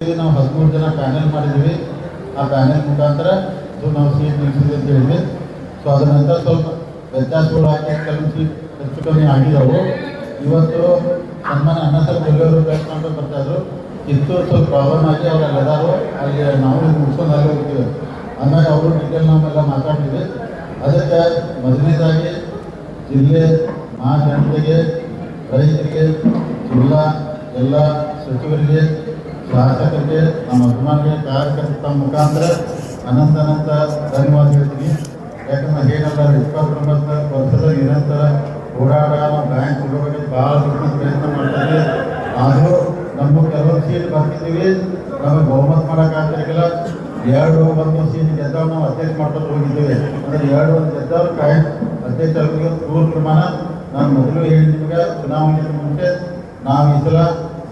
ನಾವು ಹದಿಮೂರು ಜನ ಪ್ಯಾನೆಲ್ ಮಾಡಿದ್ದೀವಿ. ಆ ಪ್ಯಾನೆಲ್ ಮುಖಾಂತರ ನಾವು ಸೀಟ್ ನಿಲ್ಲಿಸಿದೆ ಅಂತ ಹೇಳಿದ್ವಿ. ಸೊ ಅದರ ನಂತರ ಸ್ವಲ್ಪ ವ್ಯತ್ಯಾಸಗಳು ಹಾಕಿ ಕೆಲವು ಸೀಟ್ ಹೆಚ್ಚು ಕಮ್ಮಿ ಆಗಿದ್ದಾವೆ ಇವತ್ತು ಸನ್ಮಾನ ಅನ್ನ ಸರ್ ಎಲ್ಲರೂ ಪ್ರಯತ್ನ ಬರ್ತಾಯಿದ್ರು ಕಿತ್ತೂರು ಸ್ವಲ್ಪ ಪ್ರಾಬ್ಲಮ್ ಆಗಿ ಅವ್ರು ಎಲ್ಲರೂ ಅಲ್ಲಿ ನಾವು ಮುಗಿಸ್ಕೊಂಡು ಅಲ್ಲಿ ಹೋಗ್ತೀವಿ. ಆಮೇಲೆ ಅವರು ಡಿಟೇಲ್ ನಾವೆಲ್ಲ ಮಾತಾಡ್ತೀವಿ ಅದಕ್ಕೆ ಮೊದಲನೇದಾಗಿ ಜಿಲ್ಲೆ, ಮಹಾಜನತೆಗೆ, ರೈತರಿಗೆ, ಜಿಲ್ಲಾ, ಎಲ್ಲ ಸಚಿವರಿಗೆ ಶಾಸಕರಿಗೆ ನಮ್ಮ ಅಭಿಮಾನಿಗೆ ಕಾರ್ಯಕರ್ತ ಮುಖಾಂತರ ಅನಂತ ಅನಂತ ಧನ್ಯವಾದ ಹೇಳ್ತೀನಿ ಯಾಕಂದ್ರೆ ಏನಲ್ಲ ಇಪ್ಪತ್ತೊಂಬತ್ತು ವರ್ಷದ ನಿರಂತರ ಹೋರಾಟ ಬ್ಯಾಂಕ್ ಹೋಗೋಕೆ ಭಾಳ ದೊಡ್ಡ ಪ್ರಯತ್ನ ಮಾಡ್ತಾರೆ ಆದರೂ ನಮ್ಮ ಕೆಲವು ಸೀಟ್ ಬರ್ತಿದ್ದೀವಿ. ನಮಗೆ ಬಹುಮತ ಮಾಡೋಕ್ಕಾಗ್ತಿರಲಿಲ್ಲ ಎರಡು ಒಂದು ಸೀಟ್ ಗೆದ್ದವ್ ನಾವು ಅಧ್ಯಕ್ಷ ಮಾಡ್ಕೊಂಡು ಹೋಗಿದ್ದೇವೆ. ಅಂದರೆ ಎರಡು ಒಂದು ಗೆದ್ದವ್ರು ಕಾಯಂ ಅಧ್ಯಕ್ಷರಿಗೆ ಪೂರ್ ಪ್ರಮಾಣ. ನಾನು ಮೊದಲು ಹೇಳಿದ ನಿಮಗೆ ಮುಂಚೆ ನಾವು ಈ ಸಲ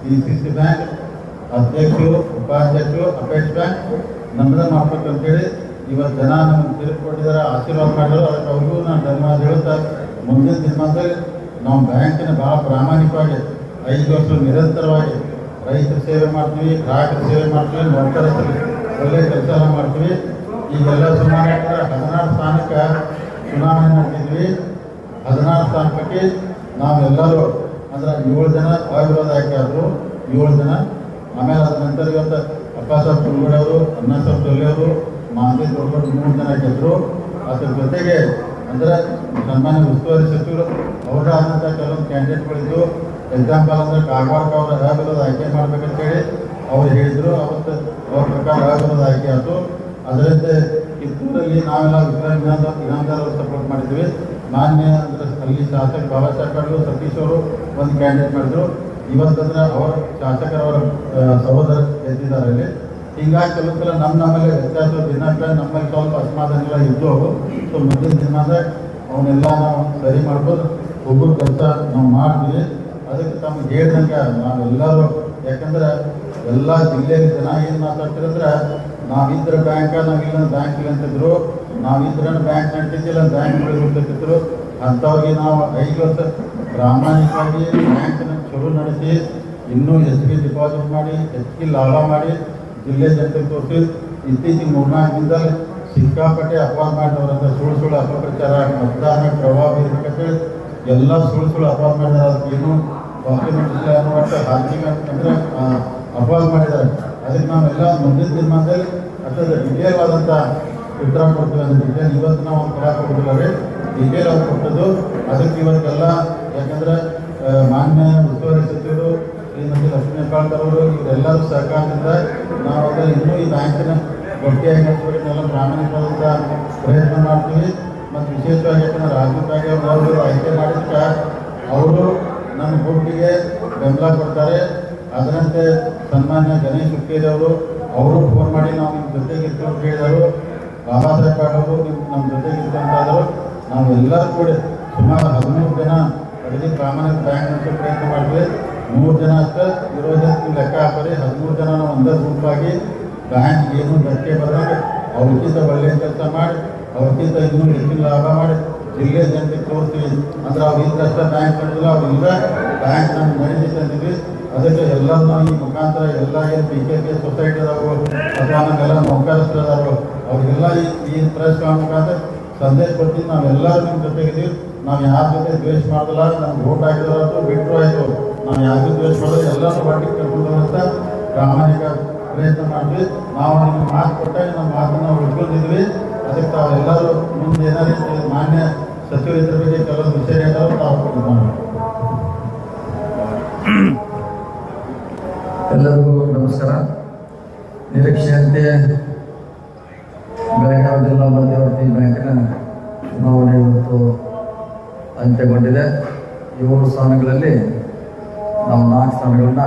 ಈ ಸಿ ಸಿ ಬ್ಯಾಂಕ್ ಅಧ್ಯಕ್ಷರು, ಉಪಾಧ್ಯಕ್ಷರು ಅಪೇಕ್ಷ ಬ್ಯಾಂಕ್ ನಮ್ಮದ ಮಾಡ್ಬೇಕಂತೇಳಿ ಇವತ್ತು ಜನ ನಮ್ಗೆ ತಿರುಗಿಕೊಂಡಿದ್ದಾರೆ ಆಶೀರ್ವಾದ ಮಾಡಿದ್ರು. ಅದಕ್ಕೆ ಅವ್ರಿಗೂ ನಾನು ಧನ್ಯವಾದ ಹೇಳ್ತಾ ಮುಂದಿನ ದಿನಮಾನದಲ್ಲಿ ನಾವು ಬ್ಯಾಂಕಿನ ಭಾಳ ಪ್ರಾಮಾಣಿಕವಾಗಿ ಐದು ವರ್ಷ ನಿರಂತರವಾಗಿ ರೈತರ ಸೇವೆ ಮಾಡ್ತೀವಿ, ಗ್ರಾಹಕರ ಸೇವೆ ಮಾಡ್ತೀವಿ ನೌಕರ ಒಳ್ಳೆ ಕೆಲಸ ಮಾಡ್ತೀವಿ. ಈಗೆಲ್ಲ ಸುಮಾರು ಹದಿನಾರು ಸ್ಥಾನಕ್ಕೆ ಚುನಾವಣೆ ನಡೆದಿದ್ವಿ. ಹದಿನಾರು ಸ್ಥಾನಕ್ಕೆ ನಾವೆಲ್ಲರೂ ಅಂದ್ರೆ ಏಳು ಜನ ಅವಿರೋಧ ಆಯ್ಕೆ ಆದರು ಏಳು ಜನ ಆಮೇಲೆ ಅದ ನಂತರ ಇವತ್ತು ಅಪ್ಪ ತುಳ್ಗಡೆ ಅವರು ಅಣ್ಣ ಸಾಹೇಬ್ ತೊಲೆ ಅವರು ದೊಡ್ಡ ಮೂರು ಜನ ಗೆದ್ದರು ಅದ್ರ ಜೊತೆಗೆ ಅಂದ್ರೆ ಸನ್ಮಾನ್ಯ ಉಸ್ತುವಾರಿ ಸಚಿವರು, ಅವರ ಆದಂಥ ಕೆಲವೊಂದು ಕ್ಯಾಂಡಿಡೇಟ್ಗಳಿದ್ದು ಎಕ್ಸಾಂಪಲ್ ಅಂದ್ರೆ ಕಾಗವಾಡಕ್ಕೆ ಅವರ ಅವಿರೋಧ ಆಯ್ಕೆ ಮಾಡ್ಬೇಕಂತೇಳಿ ಅವ್ರು ಹೇಳಿದ್ರು. ಅವತ್ತು ಅವ್ರ ಪ್ರಕಾರ ಅವಿರೋಧ ಆಯ್ಕೆ ಆಯಿತು. ಅದರಂತೆ ಕಿತ್ತೂರಲ್ಲಿ ನಾವೆಲ್ಲ ವಿಕ್ರಮ್ ಇನಾಮದಾರ್ ಅವರು ಸಪೋರ್ಟ್ ಮಾಡಿದ್ವಿ. ಮಾನ್ಯ ಅಂದ್ರೆ ಅಲ್ಲಿ ಶಾಸಕ ಬಾಬಾ ಸಾಹೇಬ್ ಸತೀಶ್ ಅವರು ಒಂದು ಕ್ಯಾಂಡಿಡೇಟ್ ಮಾಡಿದ್ರು. ಇವತ್ತಂದ್ರೆ ಅವರ ಶಾಸಕರವರ ಸಹೋದರ ಗೆದ್ದಿದ್ದಾರೆ ಹಿಂಗಾಗಿ ಕೆಲವು ಸಲ ನಮ್ಮ ನಮ್ಮಲ್ಲಿ ವ್ಯತ್ಯಾಸ ದಿನಕ್ಕೆ ನಮ್ಮಲ್ಲಿ ಸ್ವಲ್ಪ ಅಸಮಾಧಾನಗಳ ಇದ್ದು ಸೊ ಮುಂದಿನ ದಿನದ ಅವನ್ನೆಲ್ಲ ನಾವು ಸರಿ ಮಾಡ್ಬೋದು. ಒಬ್ಬರು ಕೆಲಸ ನಾವು ಮಾಡ್ತೀವಿ. ಅದಕ್ಕೆ ತಮ್ಗೆ ಹೇಳ್ದಂಗೆ ನಾವೆಲ್ಲರೂ, ಯಾಕಂದ್ರೆ ಎಲ್ಲ ಜಿಲ್ಲೆಯಲ್ಲಿ ಜನ ಏನು ಮಾತಾಡ್ತಿರಂದ್ರೆ, ನಾವಿದ್ರೆ ಬ್ಯಾಂಕ ನಾವಿಲ್ಲ ಬ್ಯಾಂಕ್ ಇಲ್ಲ ಅಂತಿದ್ರು ನಾವಿದ್ರೆ ಬ್ಯಾಂಕ್ ನಡ್ತಿದ್ದಿಲ್ಲ ಬ್ಯಾಂಕ್ ಹೋಗ್ತಿದ್ರು ಅಂಥವ್ರಿಗೆ ನಾವು ಐದು ವರ್ಷ ಪ್ರಾಮಾಣಿಕವಾಗಿ ಬ್ಯಾಂಕ್ನ ಚಲೋ ನಡೆಸಿ, ಇನ್ನೂ ಹೆಚ್ಚಿಗೆ ಡಿಪಾಸಿಟ್ ಮಾಡಿ, ಹೆಚ್ಚಿಗೆ ಲಾಭ ಮಾಡಿ, ಜಿಲ್ಲೆ ಜನತೆಗೆ ತೋರಿಸಿ, ಇತ್ತೀಚಿಗೆ ಮೂರ್ನಾಲ್ಕು ದಿನದಲ್ಲಿ ಸಿಕ್ಕಾಪಟ್ಟೆ ಅಪವಾದ ಮಾಡಿದವರಂತ ಸುಳ್ಳು ಸುಳ್ಳು ಅಪಪ್ರಚಾರ, ಮತದಾನ ಪ್ರಭಾವ ಬೀರ್ಬೇಕಂತೇಳಿ ಎಲ್ಲ ಸುಳ್ಳು ಸುಳ್ಳು ಅಪವಾದ ಮಾಡಿದಾರೆ ಅದಕ್ಕೇನು ಡಾಕ್ಯುಮೆಂಟ್ ಇಲ್ಲ ಅನ್ನೋ ಒಟ್ಟು ಹಾಕಿಂಗ್ ಅಂದರೆ ಅಪವಾದ ಮಾಡಿದ್ದಾರೆ. ಅದಕ್ಕೆ ನಾವೆಲ್ಲ ಮುಂದಿನ ದಿನಮಾನದಲ್ಲಿ ಅಷ್ಟೊಂದು ಡಿಟೇಲ್ ಆದಂಥ ಉತ್ತರ ಕೊಡ್ತೀವಿ ಅಂದ್ರೆ ಇವತ್ತು ನಾವು ಒಂದು ಕೊಡಕ್ಕೆ ಹೋಗೋದಿಲ್ಲ ರೀ. ಡಿಟೇಲ್ ಆಗಿ ಕೊಟ್ಟದ್ದು, ಅದಕ್ಕೆ ಇವತ್ತೆಲ್ಲ ಯಾಕಂದ್ರೆ ಮಾನ್ಯ ಉಸ್ತುವಾರಿ ಸಚಿವರು ಶ್ರೀಮತಿ ಲಕ್ಷ್ಮೀ ಹೆಬ್ಬಾಳ್ಕರ್ ಅವರು ಇವರೆಲ್ಲರೂ ಸಹಕಾರದಿಂದ ನಾವು ಇನ್ನೂ ಈ ಬ್ಯಾಂಕಿನ ಗಟ್ಟಿಯಾಗಿ ನಡೆಸಬೇಕನ್ನೆಲ್ಲ ಪ್ರಾಮಾಣಿಕವಾದಂಥ ಪ್ರಯತ್ನ ಮಾಡ್ತೀವಿ. ಮತ್ತು ವಿಶೇಷವಾಗಿ ಯಾಕಂದ್ರೆ ರಾಜೀವ್ ಗಾಂಧಿ ಅವರು ಆಯ್ಕೆ ಮಾಡಿದ್ರೆ ಅವರು ನಮ್ಮ ಗುಂಪಿಗೆ ಬೆಂಬಲ ಕೊಡ್ತಾರೆ. ಅದರಂತೆ ಸನ್ಮಾನ್ಯ ಗಣೇಶ್ ಹುಕ್ಕೇರಿಯವರು ಅವರು ಫೋನ್ ಮಾಡಿ ನಾವು ನಿಮ್ಮ ಜೊತೆಗೆ ಇರ್ತೀವಿ ಅಂತ ಹೇಳಿದರು. ಬಾಬಾ ಸಾಹೇಬ್ ನಿಮ್ಮ ನಮ್ಮ ಜೊತೆಗೆ ಇರ್ತಾರೆ ನಾವು ಎಲ್ಲರೂ ಕೂಡ ಸುಮಾರು ಹದಿಮೂರು ಜನ ಅಗದಿ ಪ್ರಾಮಾಣಿಕ ಬ್ಯಾಂಕ್ ಅಂತ ಪ್ರಯತ್ನ ಮಾಡಿದ್ವಿ ಮೂರು ಜನ ಅಷ್ಟೇ ಜನಕ್ಕೆ ಲೆಕ್ಕ ಹಾಕೋರಿ ಹದಿಮೂರು ಜನ ಒಂದೇ ಗುಂಪಾಗಿ ಬ್ಯಾಂಕ್ ಏನು ಧಕ್ಕೆ ಬರದಂಗೆ ಅವ್ರಿಗಿಂತ ಒಳ್ಳೆಯ ಕೆಲಸ ಮಾಡಿ, ಅವ್ರಿಗಿಂತ ಇನ್ನೂ ಹೆಚ್ಚಿನ ಲಾಭ ಮಾಡಿ. ಜಿಲ್ಲೆ ಜನಕ್ಕೆ ತೋರಿಸ್ತೀವಿ. ಅಂದ್ರೆ ಅವ್ರು ಇದ್ದಷ್ಟ ಬ್ಯಾಂಕ್ ಮಾಡಿದ್ರು ಅವ್ರು ಇಲ್ಲ ಬ್ಯಾಂಕ್ ನಮ್ಗೆ ನಡೀತೈತೆ ತಂದಿದ್ವಿ. ಅದಕ್ಕೆ ಎಲ್ಲರೂ ನಾವು ಈ ಮುಖಾಂತರ ಎಲ್ಲ ಏನು ಪಿ ಕೆ ಕೆ ಸೊಸೈಟಿ ಅದಾವು ಅಥವಾ ನಮಗೆಲ್ಲ ನೌಕರಸ್ಥರು ಅದಾರು ಅವ್ರಿಗೆಲ್ಲ ಈ ಈ ಪ್ರೆಸ್ ಮುಖಾಂತರ ಸಂದೇಶ ಕೊಡ್ತೀವಿ ನಾವೆಲ್ಲರೂ ನಿಮ್ಮ ಜೊತೆಗಿದ್ದೀವಿ. ನಾವು ಯಾರ ಜೊತೆ ದ್ವೇಷ ಮಾಡಲ್ಲ ನಮ್ಗೆ ಓಟ್ ಹಾಕಿದ್ರು ಬಿಟ್ಟರು ಆಯಿತು. ನಾವು ಯಾರಿಗೂ ದ್ವೇಷ ಮಾಡೋದು ಎಲ್ಲರೂ ಒಟ್ಟಿಗೆ ಕರ್ಕೊಂಡು ಅಂತ ಪ್ರಾಮಾಣಿಕ ಪ್ರಯತ್ನ ಮಾಡಿದ್ವಿ. ನಾವು ನಿಮ್ಗೆ ಮಾತು ಕೊಟ್ಟಾಗ ನಮ್ಮ ಮಾತನ್ನು ಉಳ್ಕೊಂಡಿದ್ವಿ ಅದಕ್ಕೆ ತಾವೆಲ್ಲರೂ ಮುಂದೆ ಏನಾದ್ರು ಮಾನ್ಯ ಸಚಿವರು ಇದ್ರ ಬಗ್ಗೆ ಕೆಲವೊಂದು ವಿಷಯ ಹೇಳ್ತಾರೆ ತಾವು ಕೊಟ್ಟು ಎಲ್ಲರಿಗೂ ನಮಸ್ಕಾರ. ನಿರೀಕ್ಷೆಯಂತೆ ಬೆಳಗಾವಿ ಜಿಲ್ಲಾ ಮಧ್ಯವರ್ತಿ ಬ್ಯಾಂಕಿನ ಚುನಾವಣೆ ಇವತ್ತು ಅಂತ್ಯಗೊಂಡಿದೆ. ಏಳು ಸ್ಥಾನಗಳಲ್ಲಿ ನಾವು ನಾಲ್ಕು ಸ್ಥಾನಗಳನ್ನ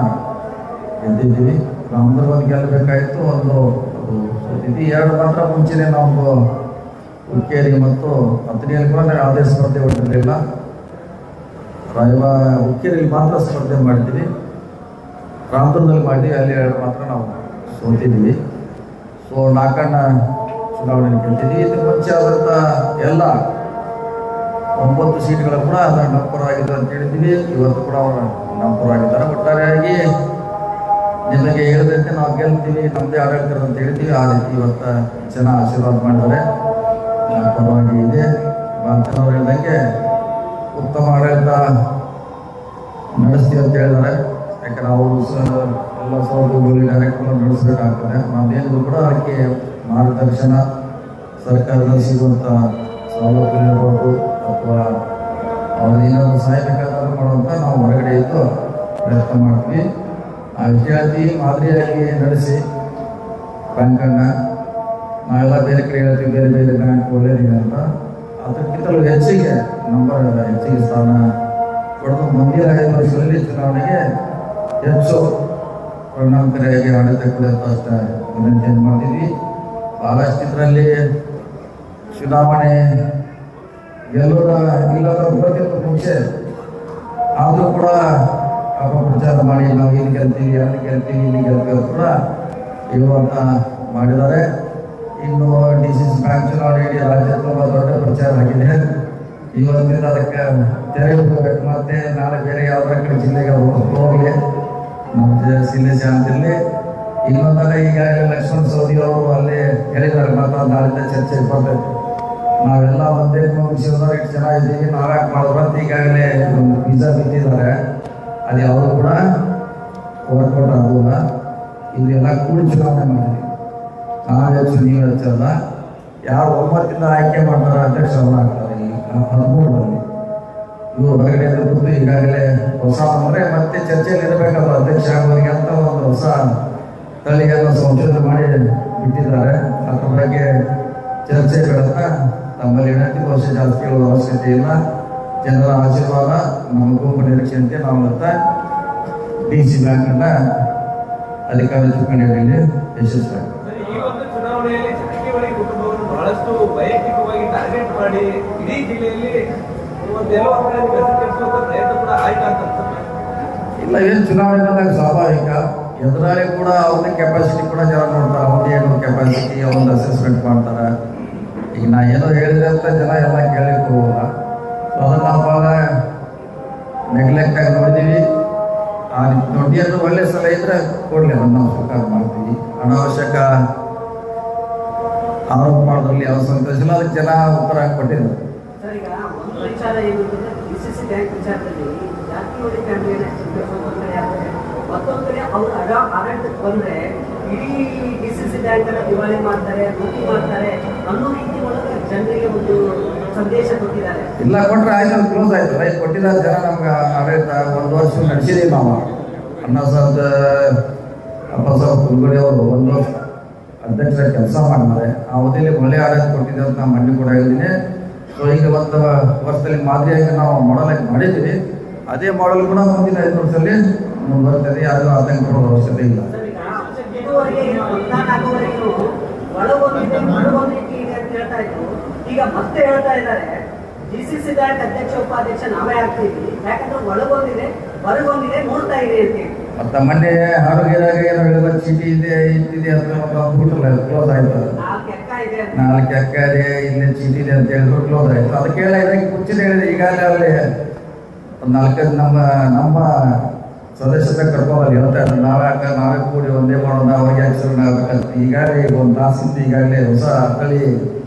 ಗೆದ್ದಿದ್ದೀವಿ. ನಮ್ಮದು ಒಂದು ಗೆಲ್ಲಬೇಕಾಯಿತು. ಒಂದು ಅದು ಎರಡು ಮಾತ್ರ ಮುಂಚೆನೆ ನಾವು ಹುಕ್ಕೇರಿ ಮತ್ತು ಹತ್ತನೆಯಲ್ಲಿ ಕೂಡ ಯಾವುದೇ ಸ್ಪರ್ಧೆ ಹೊಂದಿರಲಿಲ್ಲ ರಾಯವ ಹುಕ್ಕೇರಿಯಲ್ಲಿ ಮಾತ್ರ ಸ್ಪರ್ಧೆ ಮಾಡಿದ್ದೀವಿ. ರಾಮದುರ್ಗದಲ್ಲಿ ಮಾಡಿ ಅಲ್ಲಿ ಎರಡು ಮಾತ್ರ ನಾವು ಸೋತಿದ್ದೀವಿ. ಸೊ ನಾಲ್ಕಣ್ಣ ಚುನಾವಣೆ ಗೆದ್ದಿದ್ದೀವಿ. ಇದಕ್ಕೆ ಮುಂಚೆ ಆದಂಥ ಎಲ್ಲ ಒಂಬತ್ತು ಸೀಟ್ಗಳು ಕೂಡ ಅದರ ಆಗಿದೆ ಅಂತ ಹೇಳಿದ್ವಿ ಇವತ್ತು ಕೂಡ ಅವರು ಆಗಿದ್ದಾರೆ. ಒಟ್ಟಾರೆಯಾಗಿ ನಿಮಗೆ ಹೇಳಿದಂತೆ ನಾವು ಗೆಲ್ತೀವಿ ನಮ್ಮದೇ ಆಡಳಿತ ಅಂತ ಹೇಳ್ತೀವಿ ಆ ರೀತಿ ಇವತ್ತು ಜನ ಆಶೀರ್ವಾದ ಮಾಡಿದ್ದಾರೆ. ನಮ್ಮ ಪರವಾಗಿ ಇದೆ. ಬಾಂತನವ್ರು ಹೇಳಿದಂಗೆ ಉತ್ತಮ ಆಡಳಿತ ನಡೆಸ್ತೀವಿ ಅಂತ ಹೇಳಿದ್ದಾರೆ. ಯಾಕಂದ್ರೆ ಅವರು ಸಹ ಎಲ್ಲ ಸೌಲಭ್ಯಗಳು ಕಾರ್ಯಕ್ರಮ ನಡೆಸಬೇಕಾಗ್ತದೆ. ನಾವೇನು ಕೂಡ ಅದಕ್ಕೆ ಮಾರ್ಗದರ್ಶನ, ಸರ್ಕಾರದಲ್ಲಿ ಸಿಗುವಂಥ ಸೌಲಭ್ಯ ಇರ್ಬೋದು. ಅಥವಾ ಅವ್ರು ಏನಾದ್ರು ಸಹಾಯ ಬೇಕಾದ್ರೂ ಮಾಡುವಂಥ ನಾವು ಹೊರಗಡೆ ಇದ್ದು ಪ್ರಯತ್ನ ಮಾಡ್ತೀವಿ. ಆ ವಿದ್ಯಾರ್ಥಿ ಮಾದರಿಯಾಗಿ ನಡೆಸಿ ಬ್ಯಾಂಕನ್ನು ನಾವೆಲ್ಲ ಬೇರೆ ಕಡೆ ಹೇಳ್ತೀವಿ, ಬೇರೆ ಬೇರೆ ಬ್ಯಾಂಕ್ ಒಳ್ಳೇದಿದೆ ಅಂತ. ಅದಕ್ಕಿಂತಲೂ ಹೆಚ್ಚಿಗೆ ನಂಬರ್, ಹೆಚ್ಚಿಗೆ ಸ್ಥಾನ ಪಡೆದು ಮುಂದಿನ ಐದು ವರ್ಷದಲ್ಲಿ ಚುನಾವಣೆಗೆ ಹೆಚ್ಚು ಪರಿಣಾಮಕಾರಿಯಾಗಿ ಆಡಳಿತ ಅಷ್ಟೇ ವಿನಂತಿಯನ್ನು ಮಾಡ್ತೀವಿ. ಭಾಳಷ್ಟು ಇದರಲ್ಲಿ ಚುನಾವಣೆ ಗೆಲ್ಲೋದ ಇಲ್ಲದ ಬರೋದಕ್ಕಿಂತ ಮುಂಚೆ ಆದರೂ ಕೂಡ ಅಪಪ್ರಚಾರ ಮಾಡಿ ನಾವು ಇಲ್ಲಿ ಗೆಲ್ತೀವಿ, ಅಲ್ಲಿ ಗೆಲ್ತೀವಿ, ಇಲ್ಲಿ ಗೆಲ್ತೀವಿ ಕೂಡ ಹೇಳುವಂತ ಮಾಡಿದ್ದಾರೆ. ಇನ್ನು ಡಿ ಸಿ ಸಿ ಬ್ಯಾಂಕ್ ಚುನಾವಣೆ ಇಡೀ ರಾಜ್ಯ ತುಂಬ ದೊಡ್ಡ ಪ್ರಚಾರ ಆಗಿದೆ. ಇವತ್ತಿನ ಅದಕ್ಕೆ ತೆರೆ ಹೋಗ್ಬೇಕು ಮತ್ತೆ ನಾಳೆ ಬೇರೆ ಯಾವ್ದಾರ ಕಡೆ ಜಿಲ್ಲೆಗೆ ಹೋಗಲಿ. ನಮ್ಮ ಜಿಲ್ಲೆ ಶಾಂತಿಯಲ್ಲಿ ಇನ್ನೊಂದಲ್ಲ ಈಗಾಗಲೇ ಲಕ್ಷ್ಮಣ್ ಸೌದಿ ಅವರು ಅಲ್ಲಿ ಹೇಳಿದ್ದಾರೆ ಮತ್ತೆ ನಾಳಿಂದ ಚರ್ಚೆ ಬರಬೇಕು ನಾವೆಲ್ಲ ಒಂದೇ ಮುಗಿಸಿದ್ರೆ ಎಷ್ಟು ಜನ ಇದ್ದೀವಿ ನಾವ್ಯಾಕೆ ಮಾಡಿದ್ರು ಅಂತ ಈಗಾಗಲೇ ಬೀಜ ಬಿತ್ತಿದ್ದಾರೆ ಅಲ್ಲಿ ಅವರು ಕೂಡ ವರ್ಕೌಟ್ ಆಗೋಲ್ಲ ಇವರೆಲ್ಲ ಕೂಡಿ ಚುನಾವಣೆ ಮಾಡಿದ್ವಿ ನಾವು ಹೆಚ್ಚು ನೀವು ಹೆಚ್ಚಲ್ಲ ಯಾರು ಒಮ್ಮತ್ತಿಂದ ಆಯ್ಕೆ ಮಾಡ್ತಾರೆ ಶ್ರವಣ ಆಗ್ತಾರೆ ಈ ಹದಿಮೂರರಲ್ಲಿ ಇವರು ಹೊರಗಡೆ ಕೂತು ಈಗಾಗಲೇ ಹೊಸ ಅಂದರೆ ಮತ್ತೆ ಚರ್ಚೆಯಲ್ಲಿ ಇರಬೇಕಲ್ಲ ಅಧ್ಯಕ್ಷ ಆಗೋರಿಗೆ ಅಂತ ಒಂದು ಹೊಸ ತಳಿಯನ್ನು ಸಂಶೋಧನೆ ಮಾಡಿ ಬಿಟ್ಟಿದ್ದಾರೆ. ಅದ್ರ ಬಗ್ಗೆ ಚರ್ಚೆ ಬೇಡ ತಮ್ಮಲ್ಲಿ ವಿನಂತಿ ವರ್ಷ ಜಾಸ್ತಿ ಅವಶ್ಯಕತೆ ಇಲ್ಲ ಜನರ ಆಶೀರ್ವಾದ ನಮ್ಮ ಗುಂಪು ನಿರೀಕ್ಷೆಯಂತೆ ನಾವು ಮತ್ತೆ ಡಿ ಸಿ ಬ್ಯಾಂಕನ್ನ ಅಧಿಕಾರ ಚುನಾವಣೆಯಲ್ಲಿ ಕುಟುಂಬವನ್ನು ಬಹಳಷ್ಟು ವೈಯಕ್ತಿಕವಾಗಿ ಟಾರ್ಗೆಟ್ ಮಾಡಿ ಇಡೀ ಜಿಲ್ಲೆಯಲ್ಲಿ ಅಂತ ಇಲ್ಲ ಏನು ಚುನಾವಣೆ ಬಂದಾಗ ಸ್ವಾಭಾವಿಕ. ಎದುರಾಳಿ ಕೂಡ ಅವ್ರದ್ದು ಕೆಪಾಸಿಟಿ ಕೂಡ ಜನ ನೋಡ್ತಾರೆ. ಅವ್ರದ್ದು ಏನು ಕೆಪಾಸಿಟಿ ಅವ್ರದ್ದು ಅಸೆಸ್ಮೆಂಟ್ ಮಾಡ್ತಾರೆ. ಈಗ ನಾ ಏನೋ ಹೇಳಿದ್ರೆ ಅಂತ ಜನ ಎಲ್ಲ ಸೊ ಅದನ್ನು ನಾವು ಭಾಳ ನೆಗ್ಲೆಕ್ಟ್ ಆಗಿ ನೋಡಿದ್ದೀವಿ ಆ ದೊಡ್ಡ ಏನು ಒಳ್ಳೆ ಸಲ ಇದ್ರೆ ಕೊಡಲಿ ಅದನ್ನು ನಾವು ಸ್ವೀಕಾರ ಮಾಡ್ತೀವಿ. ಅನಾವಶ್ಯಕ ಆರೋಪ ಮಾಡೋದ್ರಲ್ಲಿ ಯಾವ ಸಂತೋಷ ಇಲ್ಲ, ಅದಕ್ಕೆ ಜನ ಉತ್ತರ ಕೊಟ್ಟಿದ್ದಾರೆ. ಬಂದ್ರೆ ಇಡೀ ಮಾಡ್ತಾರೆ ಮಾಡ್ತಾರೆ ಅನ್ನೋ ರೀತಿ ಒಳಗೆ ಜನರಿಗೆ ಒಂದು ಇಲ್ಲ ಕೊಟ್ಟರೆ ಆಯ್ತು ಕ್ಲೋಸ್ ಆಯ್ತು. ರೈಸ್ ಕೊಟ್ಟಿಲ್ಲ, ಜನ ನಮ್ಗೆ ಆಡಳಿತ ಒಂದು ವರ್ಷ ನಡೆಸಿದೀವಿ ನಾವು. ಅಣ್ಣ ಸಾಹೇಬ್, ಅಪ್ಪ ಸಾಹೇಬ್ ಕುಲ್ಗುಡಿ ಅವರು ಒಂದು ವರ್ಷ ಅಧ್ಯಕ್ಷರ ಕೆಲಸ ಮಾಡಿದ್ದಾರೆ ಆ ಅವಧಿಯಲ್ಲಿ ಒಳ್ಳೆ ಆಡಳಿತ ಕೊಟ್ಟಿದ್ದೆ ಅಂತ ನಾವು ಮಂಡಿ ಕೂಡ ಹೇಳಿದ್ದೀನಿ. ಸೊ ಈಗ ಒಂದು ವರ್ಷದಲ್ಲಿ ಮಾದರಿಯಾಗಿ ನಾವು ಮಾಡಲಾಗಿ ಮಾಡಿದ್ದೀವಿ. ಅದೇ ಮಾಡಲ್ ಕೂಡ ಮುಂದಿನ ಐದು ವರ್ಷದಲ್ಲಿ ಮುಂದುವರ್ತದೆ ಯಾರು ಆತಂಕ ಪಡುವ ಅವಶ್ಯಕತೆ ಇಲ್ಲ. ಇದುವರೆಗೆ ಏನು ಮತದಾನ ಆಗುವವರೆಗೂ ಒಳಗೊಂದಿದೆ ಹೊರಗೊಂದು ರೀತಿ ಇದೆ ಅಂತ ಹೇಳ್ತಾ ಇದ್ರು. ಈಗ ಮತ್ತೆ ಹೇಳ್ತಾ ಇದ್ದಾರೆ ಡಿ ಸಿ ಸಿ ಬ್ಯಾಂಕ್ ಅಧ್ಯಕ್ಷ ಉಪಾಧ್ಯಕ್ಷ ನಾವೇ ಆಗ್ತೀವಿ. ಯಾಕಂದ್ರೆ ಒಳಗೊಂದಿದೆ ಹೊರಗೊಂದಿದೆ ನೋಡ್ತಾ ಇದೆ ಅಂತ ಹೇಳಿ. ಮತ್ತು ಮೊನ್ನೆ ಆರೋಗ್ಯದಾಗ ಏನೋ ಹೇಳಿದ ಚೀಟಿ ಇದೆ ಇದೆ ಅಂತ ಕಂಪ್ಯೂಟರ್ ಕ್ಲೋಸ್ ಆಯ್ತು. ನಾಲ್ಕು ಅಕ್ಕ ಇದೆ ಇಲ್ಲೇ ಚೀಟಿ ಇದೆ ಅಂತ ಹೇಳಿದ್ರು ಕ್ಲೋಸ್ ಆಯ್ತು. ಅದಕ್ಕೆ ಹೇಳಿದ್ರೆ ಮುಂಚಿನ ಹೇಳಿದೆ ಈಗಾಗಲೇ ನಾಲ್ಕೈದು ನಮ್ಮ ನಮ್ಮ ಸದಸ್ಯರ ಕರ್ಕೊಂಡು ಹೇಳ್ತಾ ಇದ್ದಾರೆ ನಾವೇ ಅಕ್ಕ ನಾವೇ ಕೂಡಿ ಒಂದೇ ಮಾಡೋಣ ಅವ್ರಿಗೆ ಆಕ್ಸಿಡೆಂಟ್ ಆಗ್ಬೇಕಂತ. ಈಗಾಗಲೇ ಈಗ ಒಂದು ತಾಸಿಂದ ಈಗಾಗಲೇ ಹೊಸ ತಳಿ ಇದ್ದಾರೆ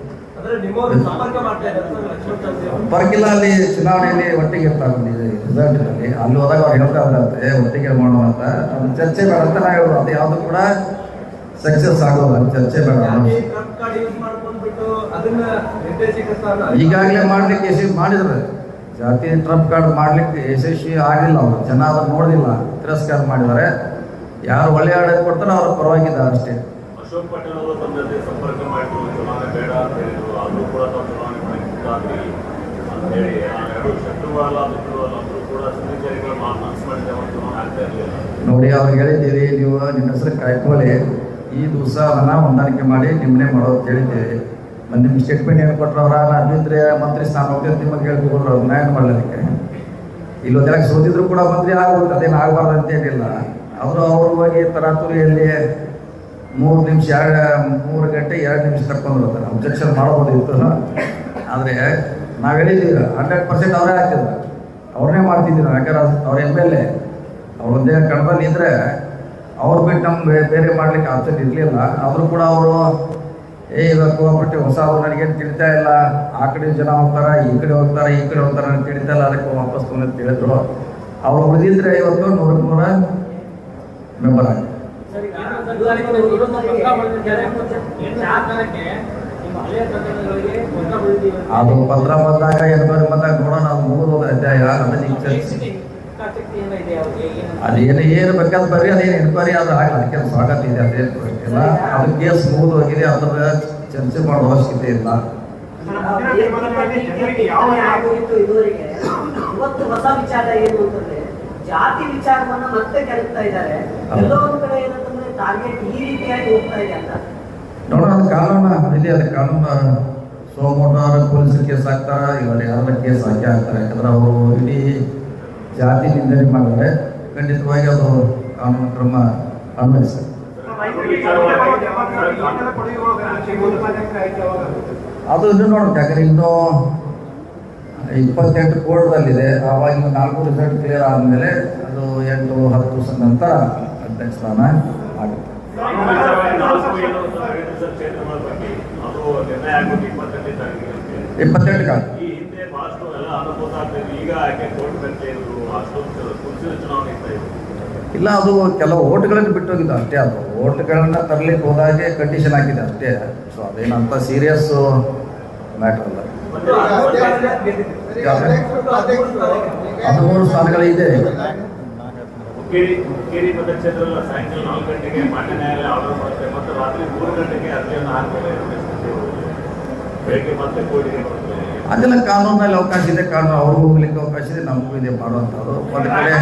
ಅವರು. ಪರಕಿಲ್ಲ ಅಲ್ಲಿ ಚುನಾವಣೆಯಲ್ಲಿ ಒಟ್ಟಿಗೆ ಇರ್ತಾರೆ ರಿಸಲ್ಟ್ನಲ್ಲಿ ಅಲ್ಲಿ. ಹೋದಾಗ ಅವ್ರು ಹೇಳ್ತಾ ಇದ್ದಾರಂತೆ ಒಟ್ಟಿಗೆ ಮಾಡೋಣ ಅಂತ. ನಮ್ಮ ಚರ್ಚೆ ಬೇಡ ಅಂತ ನಾ ಹೇಳೋದು ಅದು ಯಾವುದು ಕೂಡ ಸಕ್ಸಸ್ ಆಗೋಲ್ಲ ಚರ್ಚೆ ಬೇಡ ಈಗಾಗಲೇ ಮಾಡಲಿಕ್ಕೆ ಮಾಡಿದ್ರು. ಜಾತಿ ಟ್ರಂಪ್ ಕಾರ್ಡ್ ಮಾಡ್ಲಿಕ್ಕೆ ಯಶಸ್ವಿ ಆಗಿಲ್ಲ ಅವರು. ಜನ ಅದನ್ನು ನೋಡಿಲ್ಲ ತಿರಸ್ಕಾರ ಮಾಡಿದ್ದಾರೆ. ಯಾರು ಒಳ್ಳೆಯ ಆಡಳಿತ ಕೊಡ್ತಾರೋ ಅವ್ರ ಪರವಾಗಿಲ್ಲ ಅಷ್ಟೇ. ನೋಡಿ ಅವ್ರು ಹೇಳಿದ್ದೀರಿ ನೀವು ನಿಮ್ಮ ಹೆಸರು ಕಾಯ್ಕೊಳ್ಳಿ. ಈ ದಿವಸ ಅದನ್ನ ಹೊಂದಾಣಿಕೆ ಮಾಡಿ ನಿಮ್ಮನೆ ಮಾಡೋದು ಕೇಳಿದ್ದೀರಿ ಹೇಳಿದ್ದೀವಿ ನಿಮ್ಮ ಸ್ಟೇಟ್ಮೆಂಟ್ ಏನು ಕೊಟ್ಟರು ಅವರ ಅಭಿದ್ರೆ ಮಂತ್ರಿ ಸ್ಥಾನ ಹೋಗ್ತದೆ ನಿಮಗೆ ಹೇಳ್ಕೊಂಡು ಅವ್ರು, ನ್ಯಾಯ ಮಾಡಲಿಕ್ಕೆ. ಇಲ್ಲೊಂದೆಲ್ಲ ಸೋತಿದ್ರು ಕೂಡ ಮಂತ್ರಿ ಆಗ್ಬೋದು ಅದೇನು ಆಗಬಾರ್ದು ಅಂತ ಏನಿಲ್ಲ. ಅವರು ಅವ್ರ ಹೋಗಿ ತರಾತುರಿಯಲ್ಲಿ ಮೂರು ನಿಮಿಷ, ಎರಡು, ಮೂರು ಗಂಟೆ ಎರಡು ನಿಮಿಷ ತಕ್ಕೊಂಡು ಬರ್ತಾರೆ ಅಬ್ಜೆಕ್ಷನ್ ಮಾಡ್ಬೋದಿತ್ತು. ಆದರೆ ನಾವು ಹೇಳಿದ್ದೀವಿ ಹಂಡ್ರೆಡ್ ಪರ್ಸೆಂಟ್ ಅವರೇ ಆಗ್ತಿದ್ರು ಅವ್ರನ್ನೇ ಮಾಡ್ತಿದ್ರು ಯಾಕಂದ್ರೆ ಅವ್ರ ಎಂ ಎಲ್ ಎ ಅವ್ರು ಒಂದೇ ಕಣದಲ್ಲಿ ಇದ್ರೆ ಅವ್ರು ಬಿಟ್ಟು ನಮ್ಗೆ ಬೇರೆ ಮಾಡಲಿಕ್ಕೆ ಆಪ್ಷನ್ ಇರಲಿಲ್ಲ. ಆದರೂ ಕೂಡ ಅವರು ಏ ಇವತ್ತು ಹೋಗ್ಬಿಟ್ಟು ಹೊಸ ನನಗೇನು ತಿಳಿತಾ ಇಲ್ಲ. ಆ ಕಡೆ ಜನ ಹೋಗ್ತಾರೆ ಈ ಕಡೆ ಹೋಗ್ತಾರೆ ಈ ಕಡೆ ಹೋಗ್ತಾರೆ ಅಂತ ತಿಳಿತಾ ಇಲ್ಲ. ಅದಕ್ಕೆ ವಾಪಸ್ ಅಂತ ಹೇಳಿದ್ರು. ಅವ್ರು ಉಳಿದಿದ್ರೆ ಇವತ್ತು ನೂರಕ್ಕೆ ನೂರ ಮೆಂಬರ್ ಆಗಿ. ಸರ್, ಈಗ ಅನುದಾನಿಗಳು ಇನ್ನೊಂದು ಪತ್ರ ಬರೆದಿದ್ದಾರೆ. ಕಾರಣಕ್ಕೆ ನಿಮ್ಮ ಹಳೆಯ ಪ್ರಕರಣಗಳಿಗೆ ಪತ್ರ ಬರೆದಿದ್ದೀವಿ ಅಂತ. ಅದು ಪತ್ರ ಬಂದಾಗ ಎನ್ಕ್ವೈರಿ ಬಂದಾಗ ನೋಡೋಣ. ಅದು ಮುಗಿದು ಅಧ್ಯಾಯ ಅದನ್ನ ಈಗ ಚರ್ಚೆ ಶಕ್ತಿ ಹಿತಾಸಕ್ತಿ ಏನೋ ಇದೆ ಅವ್ರಿಗೆ? ಏನಂತ ಅದೇನು ಏನು ಬೇಕಾದ್ರೆ ಬರ್ರಿ. ಅದೇನು ಎನ್ಕ್ವೈರಿ ಅದು ಆಗಲ್ಲ ಅದಕ್ಕೆ ಅದು ಸ್ವಾಗತ ಇದೆ. ಅದೇನು ಗೊತ್ತಿಲ್ಲ ಅದಕ್ಕೆ ಕೇಸ್ ಆಗಿದೆ ಅದರ ಚರ್ಚೆ ಮಾಡೋ ಅವಶ್ಯಕತೆ ಇಲ್ಲ. ಇವತ್ತು ಹೊಸ ವಿಚಾರ ಏನು ಅಂತಂದ್ರೆ ಜಾತಿ ವಿಚಾರವನ್ನ ಮತ್ತೆ ಕೆರಕ್ತಾ ಇದ್ದಾರೆ. ಎಲ್ಲೋ ಒಂದ್ ಕಡೆ ಏನಂತಂದ್ರೆ ಟಾರ್ಗೆಟ್ ಈ ರೀತಿಯಾಗಿ ಹೋಗ್ತಾ ಇದೆ ಅಂತ. ನೋಡೋಣ ಅದು ಕಾನೂನು. ಇದೆ ಅದು ಕಾನೂನು ಸೋಮವಾರ ಪೊಲೀಸರು ಕೇಸ್ ಹಾಕ್ತಾರ ಇವರು ಯಾರ ಕೇಸ್ ಹಾಕಿ ಹಾಕ್ತಾರೆ ಯಾಕಂದ್ರೆ ಅವರು ಇಡೀ ಜಾತಿ ನಿಂದನೆ ಮಾಡಿದ್ರೆ ಖಂಡಿತವಾಗಿ ಅದು ಕಾನೂನು ಕ್ರಮ ಅನ್ವಯಿಸ್ತಾರೆ ಅದು ಇದು ನೋಡುತ್ತೆ ಯಾಕಂದ್ರೆ ಇನ್ನು ಇಪ್ಪತ್ತೆಂಟು ಕೋರ್ಟ್ದಲ್ಲಿದೆ ಆವಾಗ ಇನ್ನು ನಾಲ್ಕು ರಿಸಲ್ಟ್ ಕ್ಲಿಯರ್ ಆದಮೇಲೆ ಅದು ಎಂಟು, ಹತ್ತು ದಿವಸ ನಂತರ ಅಧ್ಯಕ್ಷ ಸ್ಥಾನ ಆಗುತ್ತೆ. ನಾಲ್ಕು ಏನು ಕ್ಷೇತ್ರಗಳ ಬಗ್ಗೆ ಅದು ನಿರ್ಣಯ ಆಗೋದು ಇಪ್ಪತ್ತೆಂಟನೇ ತಾರೀಕಿಗೆ ಇಪ್ಪತ್ತೆಂಟು ಕಾಲ ಈ ಹಿಂದೆ ಬಹಳಷ್ಟು ಎಲ್ಲ ಅನುಭವ ಆಗ್ತದೆ ಈಗ ಯಾಕೆ ಕೋರ್ಟ್ ಕಟ್ಟೆ ಇದ್ರು ಅಷ್ಟೊಂದು ಕುಂಚಿನ ಚುನಾವಣೆ ಇರ್ತಾ ಇತ್ತು ಇಲ್ಲ, ಅದು ಕೆಲವು ಓಟ್ಗಳನ್ನು ಬಿಟ್ಟು ಹೋಗಿದ್ದು ಅಷ್ಟೇ, ಅದು ಓಟ್ಗಳನ್ನ ತರಲಿಕ್ಕೆ ಹೋದಾಗೆ ಕಂಡೀಷನ್ ಹಾಕಿದೆ ಅಷ್ಟೇ. ಸೊ ಅದೇನಂತ ಸೀರಿಯಸ್ ಮ್ಯಾಟರ್ ಅಲ್ಲ. ಹದಿಮೂರು ಸ್ಥಾನಗಳಿದೆ. ಬೆಳಗ್ಗೆ ಮತ್ತೆ ಅದೆಲ್ಲ ಕಾನೂನಲ್ಲಿ ಅವಕಾಶ ಇದೆ ಕಾನೂನು ಅವ್ರಿಗೂ ಹೋಗ್ಲಿಕ್ಕೆ ಅವಕಾಶ ಇದೆ ನಮಗೂ ಇದೆ ಮಾಡುವಂಥದ್ದು ಒಂದು ಕಡೆ.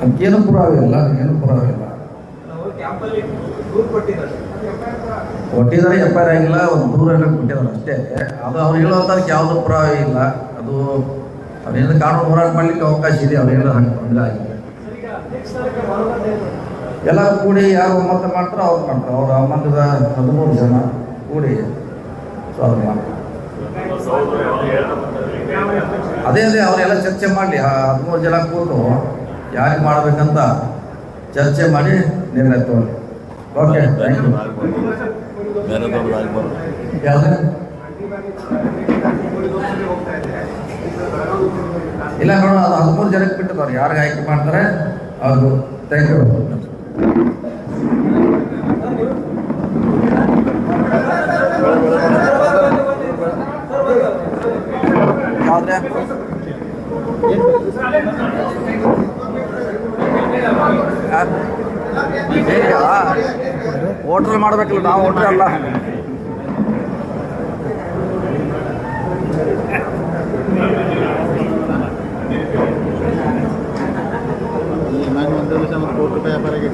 ಅದಕ್ಕೇನು ಪುರಾವೆ ಇಲ್ಲ ಏನು ಪುರಾವೆ ಇಲ್ಲ. ಕೊಟ್ಟಿದ್ದಾರೆ. ಎಫ್ ಐ ಆರ್ ಆಗಿಲ್ಲ ಒಂದು ದೂರ ಕೊಟ್ಟಿದ್ದಾರೆ ಅಷ್ಟೇ. ಅದು ಅವ್ರು ಹೇಳುವಂಥದ್ದಕ್ಕೆ ಯಾವುದೂ ಪುರಾವೆ ಇಲ್ಲ. ಅದು ಅವರೇನು ಕಾನೂನು ಹೋರಾಟ ಮಾಡಲಿಕ್ಕೆ ಅವಕಾಶ ಇದೆ ಅವರೇನು ಹಂಗೆ ತೊಂದರೆ ಆಗಿದೆ ಎಲ್ಲ ಕೂಡಿ ಯಾರು ಒಮ್ಮತ ಮಾಡ್ತಾರೋ ಅವ್ರು ಮಾಡ್ತಾರೆ. ಅವ್ರ ಅಮ್ಮಂಗದ ಹದಿಮೂರು ಜನ ಕೂಡಿ ಸೊ ಮಾಡ್ತಾರೆ. ಅದೇ ಅದೇ ಅವರೆಲ್ಲ ಚರ್ಚೆ ಮಾಡಲಿ. ಹದಿಮೂರು ಜನ ಕೂತು ಯಾರಿಗೆ ಮಾಡಬೇಕಂತ ಚರ್ಚೆ ಮಾಡಿ ನಿರ್ಣಯ ತಗೊಳ್ಳಿ. ಓಕೆ ಥ್ಯಾಂಕ್ ಯು ಇಲ್ಲ ನೋಡೋಣ ಅದು ಹದಿಮೂರು ಜನಕ್ಕೆ ಬಿಟ್ಟಿದ್ದವ್ರು ಯಾರಿಗೆ ಆಯ್ಕೆ ಮಾಡ್ತಾರೆ ಅದು ಥ್ಯಾಂಕ್ ಯು ಹೋಟ್ಲ್ ಮಾಡ್ಬೇಕಲ್ಲ, ನಾವು ಹೋಟ್ಲ್ ಅಲ್ಲ ಕೋಟಿ ರೂಪಾಯಿ ವ್ಯಾಪಾರಿಗೆ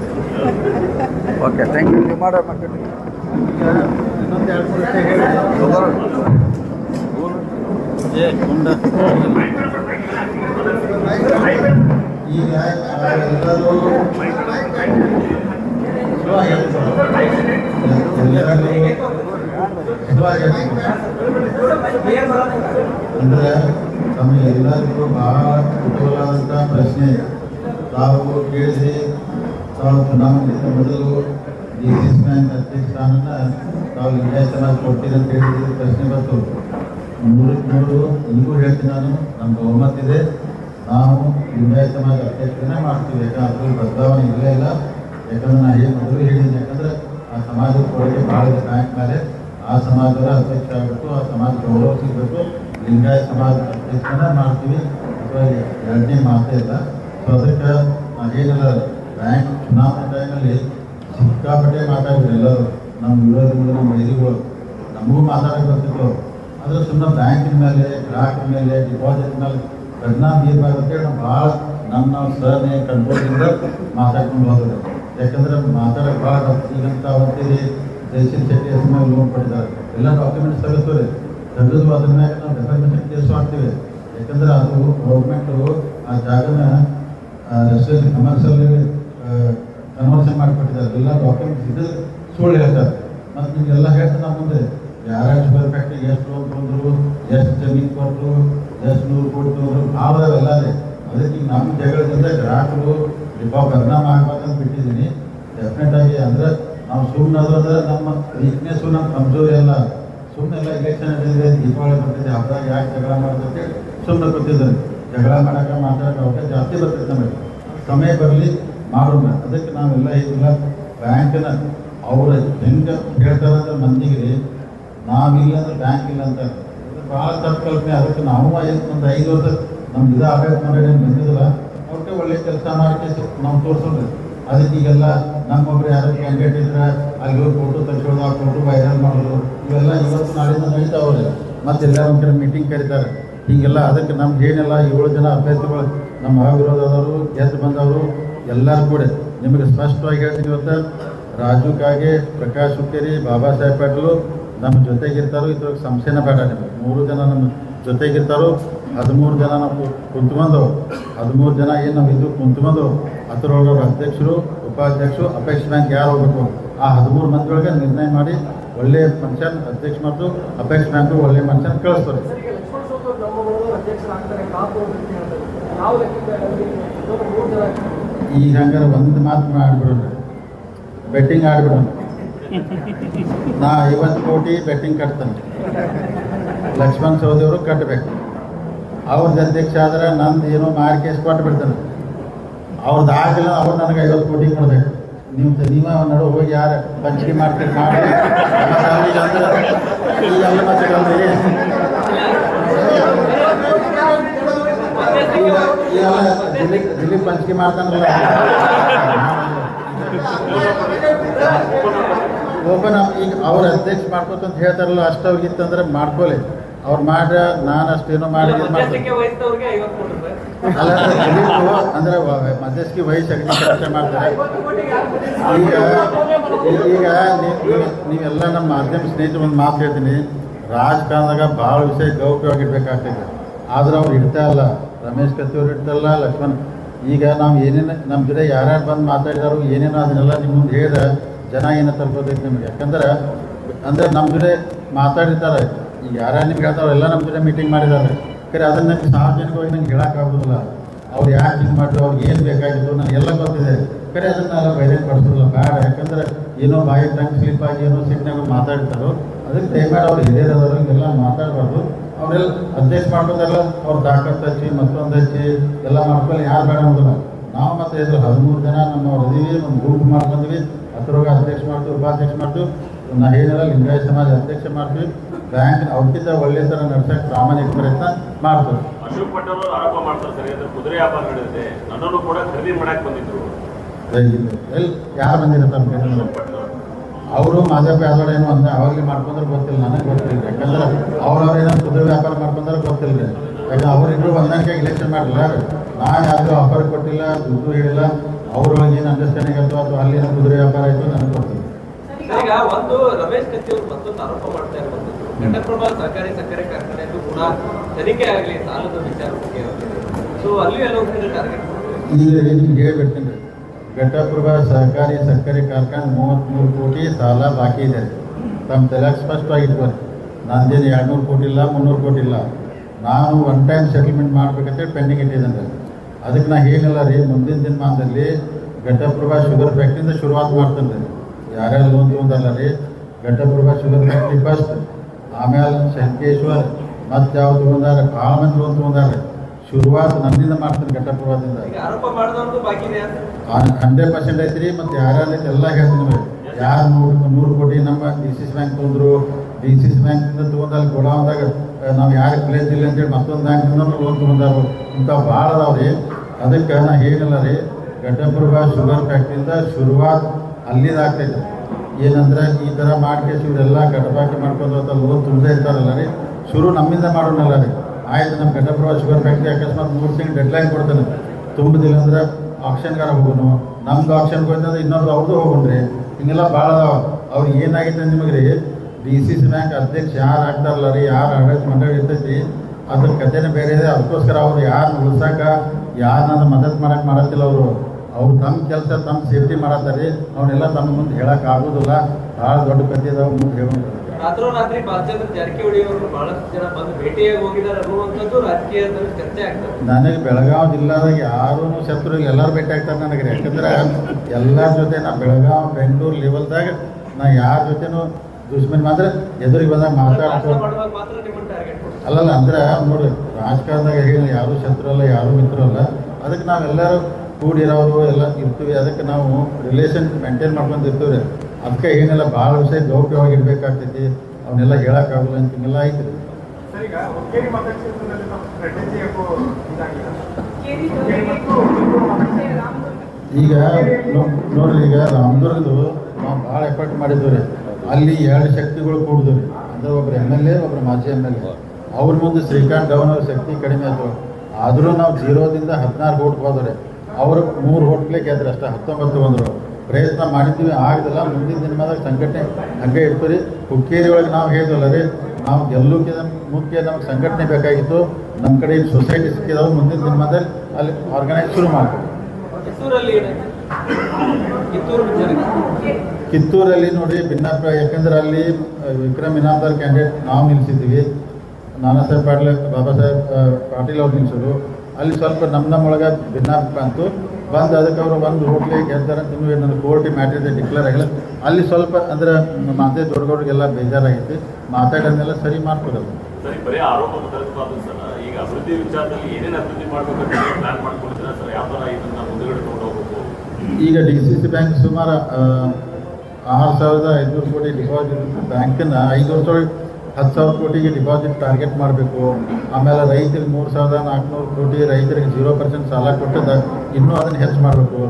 ಓಕೆ ಥ್ಯಾಂಕ್ ಯು ನೀವು ಮಾಡೋ ಮಕ್ಕಳು ಇನ್ನೊಂದು ಎರಡು ಮೂರು ವಿಷಯ ಹೇಳಿ ಏ ಗುಂಡ ಈಗ ಎಲ್ಲರೂ ಅಂದ್ರೆ ತಮ್ಮ ಎಲ್ಲರಿಗೂ ಬಹಳ ಅಂತ ಪ್ರಶ್ನೆ ತಾವು ಕೇಳಿಸಿ ತಾವು ಚುನಾವಣೆಗಿಂತ ಮೊದಲು ಡಿ ಸಿ ಬ್ಯಾಂಕ್ ಅಧ್ಯಕ್ಷ ಸ್ಥಾನನ ತಾವು ಲಿಂಗಾಯತ ಕೊಟ್ಟಿದೆ ಅಂತ ಹೇಳಿದ ಪ್ರಶ್ನೆ ಬಂತು ನೂರಕ್ಕೆ ನೂರು ಈಗೂ ಹೇಳ್ತೀನಿ ನಾನು ನಮ್ಮದು ಒಮ್ಮತ್ತಿದೆ ನಾವು ಲಿಂಗಾಯತ ಸಮಾಜ ಅಧ್ಯಕ್ಷನೇ ಮಾಡ್ತೀವಿ ಯಾಕಂದ್ರೆ ಬದಲಾವಣೆ ಇಲ್ಲೇ ಇಲ್ಲ ಯಾಕಂದ್ರೆ ನಾ ಏನು ಮೊದಲು ಹೇಳಿದ್ದೀನಿ ಯಾಕಂದ್ರೆ ಆ ಸಮಾಜದ ಕೊಡುಗೆ ಭಾಳ ಇದೆ ಬ್ಯಾಂಕ್ ಮೇಲೆ ಆ ಸಮಾಜದ ಅಧ್ಯಕ್ಷ ಆಗಬೇಕು ಆ ಸಮಾಜ ಗೌರವ ಸಿಗಬೇಕು ಲಿಂಗಾಯತ ಸಮಾಜ ಅಧ್ಯಕ್ಷರನ್ನ ಮಾಡ್ತೀವಿ ಅಥವಾ ಎರಡನೇ ಮಾತೇ ಇಲ್ಲ ಅದಕ್ಕೆ ನಾವೇನಿಲ್ಲ ಬ್ಯಾಂಕ್ ಚುನಾವಣೆ ಟೈಮಲ್ಲಿ ಸಿಕ್ಕಾಪಟ್ಟೆ ಮಾತಾಡಿದ್ರು ಎಲ್ಲರೂ. ನಮ್ಮ ವಿರೋಧಿಗಳು ನಮ್ಮ ವೈದಿಗಳು ನಮಗೂ ಮಾತಾಡಕ್ಕೆ ಬರ್ತಿತ್ತು. ಆದರೆ ಸುಮ್ಮನೆ ಬ್ಯಾಂಕಿನ ಮೇಲೆ, ಗ್ರಾಹಕರ ಮೇಲೆ ಡಿಪಾಸಿಟ್ ಮೇಲೆ ಪರಿಣಾಮ ಬೀರ್ಬಾರ್ದು ಅಂತೇಳಿ ನಾವು ಭಾಳ ನಮ್ಮ ನಾವು ಸಹನೆ ಕಂಟ್ರೋಲಿಂದ ಮಾತಾಡ್ಕೊಂಡು ಹೋದರು ಯಾಕಂದ್ರೆ ಮಾತಾಡೋಕೆ ಭಾಳ ಈಗಂತ ಅವತ್ತಿಗೆ ಜಯಶ್ರೀ ಶೆಟ್ಟಿ ಹೆಸರು ಮೇಲೆ ಲೋನ್ ಪಡೆದಾರೆ ಎಲ್ಲ ಡಾಕ್ಯುಮೆಂಟ್ಸ್ ತೆಗೆದು ತೆಗೆದು ಅದ್ರ ಮೇಲೆ ನಾವು ಡೆಫರ್ಮೇಷನ್ ಕೇಸ್ ಮಾಡ್ತೀವಿ. ಯಾಕಂದರೆ ಅದು ಗೌರ್ಮೆಂಟು ಆ ಜಾಗನ ರೆಸಿಡೆನ್ಸಿ ಕಮರ್ಷಿಯಲ್ ಕನ್ವರ್ಷನ್ ಮಾಡಿಕೊಟ್ಟಿದ್ದಾರೆ. ಎಲ್ಲ ಡಾಕ್ಯುಮೆಂಟ್ಸ್ ಇದು. ಸುಳ್ಳು ಹೇಳ್ತಾರೆ. ಮತ್ತು ನಿಮಗೆಲ್ಲ ಹೇಳ್ತಾರೆ ನಮ್ಮ ಮುಂದೆ. ಯಾರು ಶುಗರ್ ಫ್ಯಾಕ್ಟ್ರಿ ಎಷ್ಟು ಲೋನ್ ತೊಗೊಂಡ್ರು, ಎಷ್ಟು ಜಮೀನು ಕೊಟ್ಟರು ಎಷ್ಟು ನೂರು ಕೋಟಿ ಭಾಳ ಅವೆಲ್ಲ ಇದೆ. ಅದಕ್ಕೆ ನಮ್ಮ ಜಗಳದಿಂದ ಗ್ರಾಹಕರು ತುಂಬ ಪರಿಣಾಮ ಆಗ್ಬೇಕಂತ ಬಿಟ್ಟಿದ್ದೀನಿ. ಡೆಫಿನೆಟ್ ಆಗಿ ಅಂದ್ರೆ ನಾವು ಸುಮ್ಮನೆ ಅಂದ್ರೆ ನಮ್ಮ ವೀಕ್ನೆಸ್ಸು ನಮ್ಮ ಕಮ್ಜೋರಿ ಎಲ್ಲ ಸುಮ್ಮನೆ ಎಲ್ಲ ಎಲೆಕ್ಷನ್ ನಡೆದಿದೆ ದೀಪಾವಳಿ ಬರ್ತಿದೆ ಹಬ್ಬದಾಗ ಯಾಕೆ ಜಗಳ ಮಾಡೋದಕ್ಕೆ ಸುಮ್ಮನೆ ಕೂತಿದ್ದಾರೆ ಜಗಳ ಮಾಡಕ್ಕೆ ಮಾತಾಡೋಕೆ ಜಾಸ್ತಿ ಬರ್ತೈತೆ ನಮಗೆ. ಸಮಯ ಬರಲಿ, ಮಾಡೋಣ. ಅದಕ್ಕೆ ನಾವೆಲ್ಲ ಇಲ್ಲ ಬ್ಯಾಂಕಿನ ಅವರ ಹೆಂಗೆ ಹೇಳ್ತಾರಂದ್ರೆ ಮಂದಿಗೆ ನಾವಿಲ್ಲ ಅಂದ್ರೆ ಬ್ಯಾಂಕ್ ಇಲ್ಲ ಅಂತ. ಭಾಳ ತಪ್ಪು ಕಲ್ಪನೆ. ಅದಕ್ಕೆ ನಾವು ಐದು ಒಂದು ಐದು ವರ್ಷ ನಮ್ದು ಇದು ಆಡಳಿತ ಮಾಡಿ ಬಂದಿದ್ದಿಲ್ಲ, ಅವ್ರಿಗೆ ಒಳ್ಳೆ ಕೆಲಸ ಮಾಡಿ ನಾವು ತೋರಿಸೋದು. ಅದಕ್ಕೆ ಈಗೆಲ್ಲ ನಮ್ಮೊಬ್ರು ಯಾರು ಕ್ಯಾಂಡಿಡೇಟ್ ಇದ್ರೆ ಅಲ್ಲಿ ಹೋಗಿ ಫೋಟೋ ತೆಗೆಸೋದು, ಆ ಫೋಟೋ ವೈರಲ್ ಮಾಡೋದು. ಇವೆಲ್ಲ ಇವತ್ತು ನಾಳಿಂದ ನಡೀತಾವ್ರೆ ಮತ್ತೆ ಎಲ್ಲ ಒಂದು ಕಡೆ ಮೀಟಿಂಗ್ ಕರೀತಾರೆ. ಹೀಗೆಲ್ಲ ಅದಕ್ಕೆ ನಮ್ಗೆ ಏನೆಲ್ಲ, ಏಳು ಜನ ಅಭ್ಯರ್ಥಿಗಳು ನಮ್ಮ ಅವಿರೋಧದವರು ಗೆದ್ದು ಬಂದವರು, ಎಲ್ಲರೂ ಕೂಡ. ನಿಮಗೆ ಸ್ಪಷ್ಟವಾಗಿ ಹೇಳ್ತೀನಿ ಇವತ್ತು, ರಾಜು ಕಾಗೆ, ಪ್ರಕಾಶ್ ಹುಕ್ಕೇರಿ, ಬಾಬಾ ಸಾಹೇಬ್ ಪಾಟೀಲು ನಮ್ಮ ಜೊತೆಗಿರ್ತಾರೋ, ಇದ್ರ ಸಂಶಯನ ಬೇಡ ನಿಮಗೆ. ಮೂರು ಜನ ನಮ್ಮ ಜೊತೆಗಿರ್ತಾರೋ, ಹದಿಮೂರು ಜನ ನಾವು ಕುಂತ್ಕೊಂಡು ಹದಿಮೂರು ಜನ ಏನು ನಾವು ಇದು ಕುಂತ್ಕೊಂಡು ಅದರೊಳಗೆ ಅಧ್ಯಕ್ಷರು, ಉಪಾಧ್ಯಕ್ಷರು, ಅಪೇಕ್ಷ ಬ್ಯಾಂಕ್ ಯಾರು ಹೋಗ್ಬೇಕು? ಆ ಹದಿಮೂರು ಮಂದಿ ಒಳಗೆ ನಿರ್ಣಯ ಮಾಡಿ ಒಳ್ಳೆಯ ಫಂಕ್ಷನ್ ಅಧ್ಯಕ್ಷ ಮತ್ತು ಅಪೇಕ್ಷ ಬ್ಯಾಂಕು ಒಳ್ಳೆಯ ಫಂಕ್ಷನ್ ಕಳಿಸ್ತಾರೆ. ಅಧ್ಯಕ್ಷರಾಗ್ತಾರೆ ಹಂಗಾರ ಒಂದು ಮಾತು ಮಾಡಿಬಿಡೋಣ ಬೆಟ್ಟಿಂಗ್ ಆಡ್ಬಿಡೋಣ. ನಾ ಐವತ್ತು ಕೋಟಿ ಬೆಟ್ಟಿಂಗ್ ಕಟ್ತೇನೆ. ಲಕ್ಷ್ಮಣ್ ಸೌದಿ ಅವರು ಕಟ್ಟಬೇಕು ಅವ್ರದ್ದು ಅಧ್ಯಕ್ಷ ಆದ್ರೆ ನಂದು ಏನೋ ಮಾರಿ ಕೇಸ್ ಕೊಟ್ಟು ಬಿಡ್ತಾನೆ. ಅವ್ರದ್ದು ಆಗಿಲ್ಲ ಅವ್ರು ನನಗೆ ಐವತ್ತು ಕೋಟಿ ಕೊಡ್ಬೇಕು. ನೀವು ನೀವ ನಡು ಹೋಗಿ ಯಾರು ಪಂಚಿ ಮಾರ್ಕೆಟ್ ಮಾಡಿ ಮತ್ತೆ ಅವ್ರಿಗೆ ಅಂದ್ರೆ ಈ ಎಲ್ಲ ಮತ್ತೆ ಅಲ್ರಿ ಈಗ ಈಗ ದಿಲೀಪ್ ದಿಲೀಪ್ ಪಂಚಮಿ ಮಾಡ್ತಾನಲ್ಲ ಓಪನ್ ಈಗ ಅವ್ರ ಅಧ್ಯಕ್ಷ ಮಾಡ್ಕೋತ ಅಂತ ಹೇಳ್ತಾರಲ್ಲ ಅಷ್ಟು ಅವ್ರಿಗಿತ್ತಂದ್ರೆ ಮಾಡ್ಕೊಳ್ಳಿ ಅವ್ರು ಮಾಡ್ರ ನಾನು ಅಷ್ಟೇನೋ ಮಾಡಿ ಅಲ್ಲ ಅಂದ್ರೆ ಮಧ್ಯಸ್ಥಿ ವಹಿಸಿ ಅಗ್ನಿ ಮಾಡ್ತಾರೆ. ಈಗ ಈಗ ನೀವ್- ನೀವ್- ನೀವೆಲ್ಲ ನಮ್ಮ ಮಾಧ್ಯಮ ಸ್ನೇಹಿತರು ಒಂದು ಮಾತು ಹೇಳ್ತೀನಿ. ರಾಜಕಾರಣದಾಗ ಭಾಳ ವಿಷಯ ಗೌಪ್ಯವಾಗಿರ್ಬೇಕಾಗ್ತದೆ ಆದ್ರೆ ಅವ್ರು ಇಡ್ತಾ ಇಲ್ಲ. ರಮೇಶ್ ಕತ್ತಿಯವ್ರು ಇರ್ತಲ್ಲ ಲಕ್ಷ್ಮಣ್? ಈಗ ನಾವು ಏನೇನು ನಮ್ಮ ಜೊತೆ ಯಾರ್ಯಾರು ಬಂದು ಮಾತಾಡಿದಾರೋ, ಏನೇನೋ ಅದನ್ನೆಲ್ಲ ನಿಮ್ಮ ಮುಂದೆ ಹೇಳಿದ್ರೆ ಜನ ಏನೋ ತಲುಪೋದೈತೆ ನಿಮಗೆ? ಯಾಕಂದ್ರೆ, ಅಂದ್ರೆ ನಮ್ಮ ಜೊತೆ ಮಾತಾಡಿರ್ತಾರೆ. ಈಗ ಯಾರ್ಯಾರು ನಿಮ್ಗೆ ಹೇಳ್ತಾರೋ, ಎಲ್ಲ ನಮ್ಮ ಜೊತೆ ಮೀಟಿಂಗ್ ಮಾಡಿದ್ದಾರೆ. ಖರೆ, ಅದನ್ನ ನಂಗೆ ಸಾರ್ವಜನಿಕವಾಗಿ ನಂಗೆ ಹೇಳೋಕ್ಕಾಗೋದಿಲ್ಲ ಅವ್ರು ಯಾರು ಹಿಂಗೆ ಮಾಡಿದ್ರು, ಅವ್ರಿಗೆ ಏನು ಬೇಕಾಗಿತ್ತು ನನಗೆಲ್ಲ ಗೊತ್ತಿದೆ. ಖರೆ ಅದನ್ನೆಲ್ಲ ಬೈರೇಟ್ ಪಡಿಸೋದಿಲ್ಲ. ಬೇಡ, ಯಾಕಂದ್ರೆ ಏನೋ ಬಾಯಿ ಟಂಗ್ ಸ್ಲಿಪ್ ಆಗಿ ಏನೋ ಸಿಟ್ಟಿನಾಗ ಮಾತಾಡ್ತಾರೋ, ಅದಕ್ಕೆ ದಯಮಾಡಿ ಅವ್ರು ಹಿರಿಯರಾದವ್ರಿಗೆಲ್ಲ ಮಾತಾಡಬಾರ್ದು. ಅವರೆಲ್ಲ ಅಧ್ಯಕ್ಷ ಮಾಡ್ಬೋದಲ್ಲ ಅವ್ರು ತಾಕತ್ತು ಹಚ್ಚಿ ಮತ್ತೊಂದು ಹಚ್ಚಿ ಎಲ್ಲ ಮಾಡ್ಕೊಂಡು ಯಾರು ಬೇಡ ಅಂದ್ರೆ ನಾವು ಮತ್ತೆ ಇದ್ರು ಹದಿಮೂರು ಜನ ನಮ್ಮವ್ರು ಇದೀವಿ ನಮ್ಮ ಗುಂಪು ಮಾಡ್ಕೊಂಡ್ವಿ. ಹತ್ರವಾಗ ಅಧ್ಯಕ್ಷ ಮಾಡ್ತೀವಿ ಉಪಾಧ್ಯಕ್ಷ ಮಾಡ್ತೀವಿ. ನಾ ಹೇಳಿದ್ರೆ ಲಿಂಗಾಯತ ಸಮಾಜ ಅಧ್ಯಕ್ಷ ಮಾಡ್ತೀವಿ. ಬ್ಯಾಂಕ್ ಅವಕ್ಕಿಂತ ಒಳ್ಳೆ ಥರ ನಡೆಸಕ್ಕೆ ಪ್ರಾಮಾಣಿಕ ಪ್ರಯತ್ನ ಮಾಡ್ತೀವಿ. ಅಶೋಕ್ ಪಟೇಲ್ ಆರೋಪ ಮಾಡ್ತಾರೆ ಸರ್ ಅಂದ್ರೆ ಕುದುರೆ ವ್ಯಾಪಾರ ನಡೆದಿದೆ ನನ್ನನ್ನು ಕೂಡ ಖರೀದಿ ಮಾಡಕ್ಕೆ ಬಂದಿದ್ರು. ಎಲ್ಲಿ ಯಾರು ಬಂದಿರ್ತಾರೆ ಅವರು. ಮಾಜಾ ಯಾದವ್ ಏನು ಅಂದ್ರೆ ಅವಾಗಲೇ ಮಾಡ್ಕೊಂಡ್ರೆ ಗೊತ್ತಿಲ್ಲ ನನಗೆ ಗೊತ್ತಿಲ್ಲ. ಯಾಕಂದ್ರೆ ಅವ್ರವ್ರು ಏನೋ ಕುದುರೆ ವ್ಯಾಪಾರ ಮಾಡ್ಕೊಂಡ್ರೆ ಗೊತ್ತಿಲ್ಲ. ರೀ ಯಾಕಂದ್ರೆ ಅವರಿಬ್ರು ಒಂದಕ್ಕೆ ಇಲೆಕ್ಷನ್ ಮಾಡಲಿಲ್ಲ. ನಾನು ಯಾರಿಗೂ ಆಫರ್ ಕೊಟ್ಟಿಲ್ಲ ದುಡ್ಡು ಹೇಳಿಲ್ಲ. ಅವ್ರೊಳಗೆ ಏನು ಅಂಡರ್ಸ್ಟ್ಯಾಂಡಿಂಗ್ ಆಯ್ತು ಅಥವಾ ಅಲ್ಲಿನ ಕುದುರೆ ವ್ಯಾಪಾರ ಆಯಿತು ನನಗೆ ಗೊತ್ತಿಲ್ಲ. ಈಗ ಒಂದು ರಮೇಶ್ ಕತ್ತಿ ಅವರು ಮತ್ತೊಂದು ಆರೋಪ ಮಾಡ್ತಾ ಇರುವಂತದ್ದು ಘಟಪ್ರಭಾ ಸಹಕಾರಿ ಸಕ್ಕರೆ ಕಾರ್ಖಾನೆಯಲ್ಲೂ ಕೂಡ ತನಿಖೆ ಆಗಲಿ ಸಾಲದ ವಿಚಾರ ಬಗ್ಗೆ ಸೊ ಅಲ್ಲಿ ಎಲ್ಲ ಟಾರ್ಗೆಟ್ ಈಗ ನಿಮ್ಗೆ ಹೇಳ್ಬಿಡ್ತೀನಿ. ಘಟಪ್ರಭಾ ಸಹಕಾರಿ ಸಕ್ಕರೆ ಕಾರ್ಖಾನೆ ಮೂವತ್ತ್ಮೂರು ಕೋಟಿ ಸಾಲ ಬಾಕಿ ಇದೆ. ತಮ್ಮ ತಲೆಗೆ ಸ್ಪಷ್ಟವಾಗಿ ಇಟ್ಕೊಳ್ಳಿ ನಂದೇನು ಎರಡುನೂರು ಕೋಟಿ ಇಲ್ಲ, ಮುನ್ನೂರು ಕೋಟಿ ಇಲ್ಲ. ನಾನು ಒನ್ ಟೈಮ್ ಸೆಟಲ್ಮೆಂಟ್ ಮಾಡ್ಬೇಕಂತೇಳಿ ಪೆಂಡಿಂಗ್ ಇಟ್ಟಿದ್ದೆ ಅದಕ್ಕೆ ನಾ ಹೇಗಲ್ಲ ರೀ, ಮುಂದಿನ ದಿನಮಾನದಲ್ಲಿ ಘಟಪ್ರಭಾ ಶುಗರ್ ಫ್ಯಾಕ್ಟ್ರಿಯಿಂದ ಶುರುವಾತ್ ಮಾಡ್ತೇನೆ ಯಾರ್ಯಾರು ಲೋನ್ ತೊಗೊಂಡಲ್ಲ ರೀ ಘಟಪ್ರಭಾ ಶುಗರ್ ಫ್ಯಾಕ್ಟ್ರಿ ಫಸ್ಟ್ ಆಮೇಲೆ ಶಂಕೇಶ್ವರ್, ಮತ್ತು ಯಾವ್ದು ತೊಗೊಂಡಾರ ಭಾಳ ಲೋನ್ ತೊಗೊಂಡಾರ. ಶುರುವಾತ್ ನನ್ನಿಂದ ಮಾಡ್ತೀನಿ ಘಟಪ್ರಭಾದಿಂದ ಹಂಡ್ರೆಡ್ ಪರ್ಸೆಂಟ್ ಐತ್ರಿ ಮತ್ತು ಯಾರ್ಯಾರು ಎಲ್ಲ ಹೇಳ್ತೀನಿ ಯಾರು ನೂರು ನೂರು ಕೋಟಿ ನಮ್ಮ ಡಿ ಸಿ ಸಿ ಬ್ಯಾಂಕ್ ತೊಂದರು ಡಿ ಸಿ ಸಿ ಬ್ಯಾಂಕಿಂದ ತೊಗೊಂಡಲ್ಲಿ ಗೋಡಾನ್ದಾಗ ನಾವು ಯಾರು ಪ್ಲೇಸ್ ಇಲ್ಲ ಅಂತೇಳಿ ಮತ್ತೊಂದು ಬ್ಯಾಂಕಿಂದ ಲೋನ್ ತೊಗೊಂಡಾರು. ಇಂಥ ಭಾಳ ಅದಾವ್ರಿ ಅದಕ್ಕೆ ನಾ ಹೇಗಲ್ಲ ರೀ. ಘಟಪ್ರಭಾ ಶುಗರ್ ಫ್ಯಾಕ್ಟ್ರಿಯಿಂದ ಶುರುವಾತ್ ಅಲ್ಲಿಂದ ಆಗ್ತೈತೆ. ಏನಂದ್ರೆ ಈ ಥರ ಮಾಡ್ಕೇಸಿ ಇವರೆಲ್ಲ ಘಟಪಾಕಿ ಮಾಡ್ಕೊಂಡು ಅಂತ ಲೋನ್ ತುಂಬದೇ ಇರ್ತಾರಲ್ಲ ರೀ. ಶುರು ನಮ್ಮಿಂದ ಮಾಡೋಣಲ್ಲ ರೀ. ಆಯ್ತು ನಮ್ಮ ಘಟಪ್ರಭಾ ಶುಗರ್ ಫ್ಯಾಕ್ಟ್ರಿ ಅಕಸ್ಮಾತ್ ಮೂರು ತಿಂಗಳು ಡೆಡ್ಲೈನ್ ಕೊಡ್ತಾನೆ. ತುಂಬುದಿಲ್ಲ ಅಂದ್ರೆ ಆಪ್ಷನ್ಗಾರ ಹೋಗೋನು. ನಮ್ದು ಆಪ್ಷನ್ ಹೋಯ್ತಂದ್ರೆ ಇನ್ನೊಬ್ರು ಅವ್ರದ್ದು ಹೋಗೋಣ್ರಿ ಹಿಂಗೆಲ್ಲ ಭಾಳ ಅವ್ರಿಗೆ ಏನಾಗೈತೆ ನಿಮಗೆ ರೀ ಡಿ ಸಿ ಸಿ ಬ್ಯಾಂಕ್ ಅಧ್ಯಕ್ಷ ಯಾರು ಆಗ್ತಾರಲ್ಲ ರೀ, ಯಾರು ಆಡಳಿತ ಮಂಡಳಿ ಇರ್ತೈತಿ, ಅದ್ರ ಕಥೆನೇ ಬೇರೆ ಇದೆ. ಅದಕ್ಕೋಸ್ಕರ ಅವ್ರು ಯಾರು ಉಳಿಸಾಕ ಯಾರು ನನ್ನ ಮದತ್ ಮಾಡಕ್ಕೆ ಮಾಡತ್ತಿಲ್ಲ ಅವರು. ಅವ್ರು ತಮ್ಮ ಕೆಲಸ ತಮ್ಮ ಸೇಫ್ಟಿ ಮಾಡತ್ತಾರೆ ಅವನ್ನೆಲ್ಲ ತಮ್ಮ ಮುಂದೆ ಹೇಳೋಕ್ಕಾಗೋದಿಲ್ಲ ಭಾಳ ದೊಡ್ಡ ಕಥೆ ಇದಾವೆ ಮುಂದೆ ರಾತ್ರೋರಾತ್ರಿ ಬಾಲಚಂದ್ರ ಜಾರಕಿಹೊಳಿ ಅವರು ಬಹಳಷ್ಟು ಜನ ಬಂದು ಭೇಟಿಯಾಗಿ ಹೋಗಿದ್ದಾರೆ ಅನ್ನುವಂಥದ್ದು ರಾಜಕೀಯದಲ್ಲಿ ಚರ್ಚೆ ಆಗ್ತದೆ. ನನಗೆ ಬೆಳಗಾವಿ ಜಿಲ್ಲಾದಾಗ ಯಾರೂ ಶತ್ರು ಎಲ್ಲರೂ ಭೇಟಿ ಆಗ್ತಾರೆ ನನಗೆ. ಯಾಕಂದ್ರೆ ಎಲ್ಲರ ಜೊತೆ ನಾ ಬೆಳಗಾವಿ ಬೆಂಗಳೂರು ಲೆವೆಲ್ದಾಗ ನಾ ಯಾರ ಜೊತೆನೂ ದುಶ್ಮನ್ ಮಾತ್ರ ಎದುರಿಗೆ ಬಂದಾಗ ಮಾತಾಡ್ತಾರೆ ಅಲ್ಲಲ್ಲ ಅಂದ್ರೆ ನೋಡಿ ರಾಜಕಾರಣದಾಗ ಹೇಳಿ ಯಾರು ಶತ್ರು ಅಲ್ಲ ಯಾರು ಮಿತ್ರ ಅಲ್ಲ. ಅದಕ್ಕೆ ನಾವೆಲ್ಲರೂ ಕೂಡಿರೋರು ಎಲ್ಲ ಇರ್ತೀವಿ. ಅದಕ್ಕೆ ನಾವು ರಿಲೇಷನ್ ಮೇಂಟೈನ್ ಮಾಡ್ಕೊಂಡು ಇರ್ತೀವಿ ರೀ ಅದಕ್ಕೆ ಏನೆಲ್ಲ ಭಾಳ ವಿಷಯ ಗೌಪ್ಯವಾಗಿ ಇರ್ಬೇಕಾಗ್ತೈತಿ ಅವನ್ನೆಲ್ಲ ಹೇಳಕ್ಕಾಗಲ್ಲ ಅಂತ ಹಿಂಗೆಲ್ಲ ಐತಿ ರೀ ಸರ್ ಈಗ ನೋಡ್ರಿ ಈಗ ರಾಮದುರ್ಗದು ನಾವು ಭಾಳ ಎಫರ್ಟ್ ಮಾಡಿದ್ವಿ ರೀ ಅಲ್ಲಿ ಎರಡು ಶಕ್ತಿಗಳು ಕೂಡಿದ್ವು ರೀ ಅಂದ್ರೆ ಒಬ್ರು ಎಂ ಎಲ್ ಎ ಒಬ್ರು ಮಾಜಿ ಎಂ ಎಲ್ ಎ ಅವ್ರ ಮುಂದೆ ಶ್ರೀಕಾಂತ್ ಗೌನ್ ಅವ್ರ ಶಕ್ತಿ ಕಡಿಮೆ ಆಯ್ತು. ಆದರೂ ನಾವು ಜೀರೋದಿಂದ ಹದಿನಾರು ಓಟ್ ಹೋದ್ರೆ ಅವರು ಮೂರು ಓಟ್ಲೇ ಗೆದ್ರೆ ಅಷ್ಟೇ ಹತ್ತೊಂಬತ್ತು ಬಂದರು. ಪ್ರಯತ್ನ ಮಾಡಿದ್ದೀವಿ. ಆಗದಿಲ್ಲ ಮುಂದಿನ ದಿನಮಾದಾಗ ಸಂಘಟನೆ ಹಂಗೆ ಇರ್ತೀರಿ ರೀ. ಹುಕ್ಕೇರಿ ಒಳಗೆ ನಾವು ಹೇಳಿದ್ವಲ್ಲ ರೀ ನಾವು ಗೆಲ್ಲೋಕೆ ಮುಖ್ಯ ನಮಗೆ ಸಂಘಟನೆ ಬೇಕಾಗಿತ್ತು. ನಮ್ಮ ಕಡೆ ಇಲ್ಲಿ ಸೊಸೈಟಿ ಸಿಕ್ಕಿದಾವೆ ಮುಂದಿನ ದಿನಮಾದಲ್ಲಿ ಅಲ್ಲಿ ಆರ್ಗನೈಸ್ ಶುರು ಮಾಡ್ತೀವಿ ಕಿತ್ತೂರಲ್ಲಿ ನೋಡಿ ಭಿನ್ನಾಭಿಪ್ರಾಯ ಯಾಕಂದ್ರೆ ಅಲ್ಲಿ ವಿಕ್ರಮ್ ಇನಾಮದಾರ್ ಕ್ಯಾಂಡಿಡೇಟ್ ನಾವು ನಿಲ್ಲಿಸಿದ್ದೀವಿ ನಾನಾ ಸಾಹೇಬ್ ಪಾಟೀಲ್ ಬಾಬಾ ಸಾಹೇಬ್ ಪಾಟೀಲ್ ಅವ್ರು ನಿಲ್ಸೋದು. ಅಲ್ಲಿ ಸ್ವಲ್ಪ ನಮ್ಮ ನಮ್ಮೊಳಗೆ ಭಿನ್ನಾಭಿಪ್ರಾಯ ಅಂತು ಬಂದು ಅದಕ್ಕೆ ಅವರು ಒಂದು ಹೋಟ್ಲಿಗೆ ಗೆಲ್ತಾರೆ ಅಂತ ಇನ್ನೂ ನನ್ನ ಕೋರ್ಟಿ ಮ್ಯಾಟ್ರಿದೆ ಡಿಕ್ಲೇರ್ ಆಗಿಲ್ಲ. ಅಲ್ಲಿ ಸ್ವಲ್ಪ ಅಂದ್ರೆ ಮಾತೆ ದೊಡ್ಡಗೌಡ್ರಿಗೆಲ್ಲ ಬೇಜಾರಾಗೈತಿ. ಮಾತಾಡೋದನ್ನೆಲ್ಲ ಸರಿ ಮಾಡ್ಕೊಡೋದು. ಸರಿ ಬರೀ ಆರೋಪ ಬದಲಾಯಿಸಬಾರ್ದು ಈಗ ಅಭಿವೃದ್ಧಿ ವಿಚಾರದಲ್ಲಿ ಏನೇನು ಅಭಿವೃದ್ಧಿ ಮಾಡ್ಬೇಕಂತ ಪ್ಲಾನ್ ಮಾಡ್ಕೊಂಡಿದ್ದೀರಾ ಸರ್? ಯಾವ ಥರ ಇದನ್ನ ಮುಂದುಗಡೆ ತಗೊಂಡು ಈಗ ಡಿ ಸಿ ಸಿ ಬ್ಯಾಂಕ್ ಸುಮಾರು ಆರು ಸಾವಿರದ ಐದುನೂರು ಕೋಟಿ ಡಿಪಾಸಿಟ್ ಬ್ಯಾಂಕನ್ನ ಐದು ವರ್ಷ ಹತ್ತು ಸಾವಿರ ಕೋಟಿಗೆ ಡಿಪಾಸಿಟ್ ಟಾರ್ಗೆಟ್ ಮಾಡಬೇಕು. ಆಮೇಲೆ ರೈತರಿಗೆ ಮೂರು ಸಾವಿರದ ನಾಲ್ಕುನೂರು ಕೋಟಿ ರೈತರಿಗೆ ಜೀರೋ ಪರ್ಸೆಂಟ್ ಸಾಲ ಕೊಟ್ಟದ ಇನ್ನೂ ಅದನ್ನು ಹೆಚ್ಚು ಮಾಡಬೇಕು.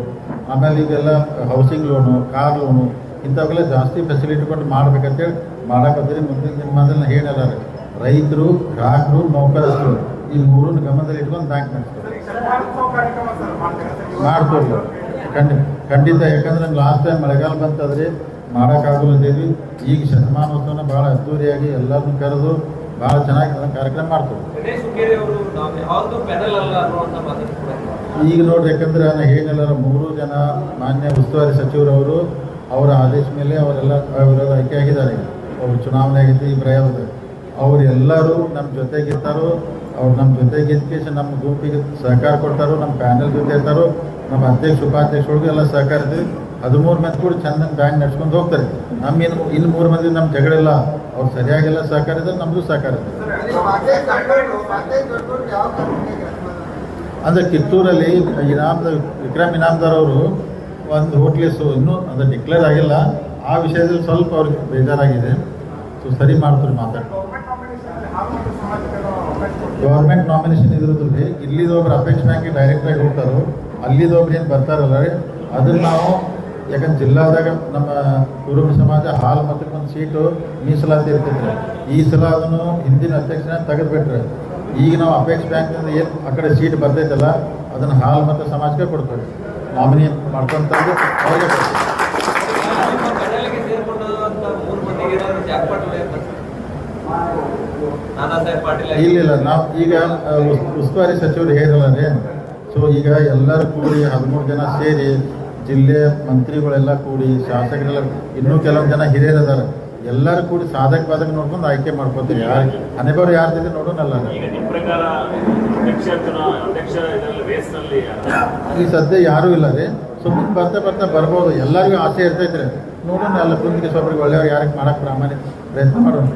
ಆಮೇಲೆ ಈಗೆಲ್ಲ ಹೌಸಿಂಗ್ ಲೋನು ಕಾರ್ ಲೋನು ಇಂಥವೆಲ್ಲ ಜಾಸ್ತಿ ಫೆಸಿಲಿಟಿ ಕೊಟ್ಟು ಮಾಡ್ಬೇಕಂತೇಳಿ ಮಾಡಕತ್ತೀರಿ ಮುಂದಿನ ದಿನಮಾದಲ್ಲಿ ಹೇಳಲ್ಲ ರೈತರು, ಗ್ರಾಹಕರು, ನೌಕರರು ಈ ಮೂರನ್ನು ಗಮನದಲ್ಲಿ ಇಟ್ಕೊಂಡು ಬ್ಯಾಂಕ್ ಮಾಡ್ತೀವಿ? ಮಾಡ್ತೀವಿ ಖಂಡಿತ ಖಂಡಿತ ಯಾಕಂದ್ರೆ ಲಾಸ್ಟ್ ಟೈಮ್ ಮಳೆಗಾಲ ಬಂತಂದ್ರೆ ಮಾಡೋಕ್ಕಾಗಲಿದ್ದೀವಿ ಈಗ ಶತಮಾನೋತ್ಸವನ ಭಾಳ ಅದ್ದೂರಿಯಾಗಿ ಎಲ್ಲರನ್ನು ಕರೆದು ಭಾಳ ಚೆನ್ನಾಗಿ ಅದನ್ನ ಕಾರ್ಯಕ್ರಮ ಮಾಡ್ತೀವಿ. ಈಗ ನೋಡ್ರಿ ಯಾಕಂದ್ರೆ ನಾನು ಏನೆಲ್ಲ ಮೂರು ಜನ ಮಾನ್ಯ ಉಸ್ತುವಾರಿ ಸಚಿವರವರು ಅವರ ಆದೇಶ ಮೇಲೆ ಅವರೆಲ್ಲ ವಿರೋಧ ಆಯ್ಕೆ ಆಗಿದ್ದಾರೆ. ಅವರು ಚುನಾವಣೆ ಆಗಿದ್ದು ಪ್ರಯೋಗ ಅವ್ರು ಎಲ್ಲರೂ ನಮ್ಮ ಜೊತೆಗಿರ್ತಾರೋ ಅವ್ರು ನಮ್ಮ ಜೊತೆಗೆ ನಮ್ಮ ಗುಂಪಿಗೆ ಸಹಕಾರ ಕೊಡ್ತಾರೋ ನಮ್ಮ ಪ್ಯಾನಲ್ ಜೊತೆ ಇರ್ತಾರೋ ನಮ್ಮ ಅಧ್ಯಕ್ಷ ಉಪಾಧ್ಯಕ್ಷರಿಗೂ ಎಲ್ಲ ಸಹಕಾರ ಇದೆ. ಹದಿಮೂರು ಮಂದಿ ಕೂಡ ಚಂದ ಬ್ಯಾಂಕ್ ನಡ್ಸ್ಕೊಂಡು ಹೋಗ್ತಾರೆ. ನಮ್ಮ ಇನ್ನು ಇನ್ನು ಮೂರು ಮಂದಿ ನಮ್ಮ ಜಗಳಿಲ್ಲ, ಅವ್ರು ಸರಿಯಾಗಿಲ್ಲ ಸಹಕಾರ ಇದ್ರೆ ನಮ್ಮದು ಸಹಕಾರ ಇದೆ ಅಂದರೆ ಕಿತ್ತೂರಲ್ಲಿ ಇನಾಮದ ವಿಕ್ರಮ್ ಇನಾಮ್ದಾರ್ ಅವರು ಒಂದು ಹೋಟ್ಲಿಸು ಇನ್ನೂ ಅದು ಡಿಕ್ಲೇರ್ ಆಗಿಲ್ಲ. ಆ ವಿಷಯದಲ್ಲಿ ಸ್ವಲ್ಪ ಅವ್ರಿಗೆ ಬೇಜಾರಾಗಿದೆ. ಸೊ ಸರಿ ಮಾಡ್ತಾರೆ ಮಾತಾಡ್ತಾರೆ ಗೌರ್ಮೆಂಟ್ ನಾಮಿನೇಷನ್ ಇದ್ರದ್ದು ಇಲ್ಲಿದೊಬ್ರು ಅಪೇಕ್ಷ ಬ್ಯಾಂಕಿಗೆ ಡೈರೆಕ್ಟಾಗಿ ಹೋಗ್ತಾರೋ, ಅಲ್ಲಿದೊಬ್ರು ಏನು ಬರ್ತಾರಲ್ಲ ರೀ, ಅದನ್ನ ನಾವು ಯಾಕಂದ್ರೆ ಜಿಲ್ಲಾದಾಗ ನಮ್ಮ ಕುರುಬ ಸಮಾಜ ಹಾಲ್ ಮತ್ತು ಒಂದು ಸೀಟು ಮೀಸಲಾತಿ ಇರ್ತಿದ್ರೆ ಈ ಸಲ ಅದನ್ನು ಹಿಂದಿನ ಅಧ್ಯಕ್ಷನ ತೆಗೆದುಬಿಟ್ರೆ. ಈಗ ನಾವು ಅಪೇಕ್ಷ ಬ್ಯಾಂಕ್ನಿಂದ ಏನು ಆ ಕಡೆ ಸೀಟ್ ಬರ್ತೈತಲ್ಲ ಅದನ್ನು ಹಾಲ್ ಮತ್ತು ಸಮಾಜಕ್ಕೆ ಕೊಡ್ತೇವೆ. ನಾಮಿನಿ ಮಾಡ್ಕೊಂತಂದು ಅವರಿಗೆ ಇಲ್ಲ ನಾವು ಈಗ ಉಸ್ತುವಾರಿ ಸಚಿವರು ಹೇಳಲ್ಲ ರೀ. ಸೊ ಈಗ ಎಲ್ಲರೂ ಕೂಡಿ ಹದಿಮೂರು ಜನ ಸೇರಿ ಜಿಲ್ಲೆ ಮಂತ್ರಿಗಳೆಲ್ಲ ಕೂಡಿ ಶಾಸಕರೆಲ್ಲ ಇನ್ನೂ ಕೆಲವೊಂದು ಜನ ಹಿರಿಯರು ಅದಾರ ಎಲ್ಲರೂ ಕೂಡಿ ಸಾಧಕ ಬಾಧಕ ನೋಡ್ಕೊಂಡು ಆಯ್ಕೆ ಮಾಡ್ಕೋತೀವಿ. ಯಾರು ಅನೇಬರು ಯಾರ ಜೊತೆ ನೋಡೋಣಲ್ಲ ಈ ಸದ್ಯ ಯಾರೂ ಇಲ್ಲ ರೀ. ಸುಮ್ಮನೆ ಬರ್ತಾ ಬರ್ತಾ ಬರ್ಬೋದು. ಎಲ್ಲರಿಗೂ ಆಸೆ ಇರ್ತೈತ್ರಿ ನೋಡೋಣ ಎಲ್ಲ ಮುಂದಿಗೆ ಸ್ವಲ್ಪ ಒಳ್ಳೆಯವ್ರು ಯಾರಿಗೆ ಮಾಡಕ್ಕೆ ಪ್ರಾಮಾಣಿಕ ಪ್ರಯತ್ನ ಮಾಡೋಣ.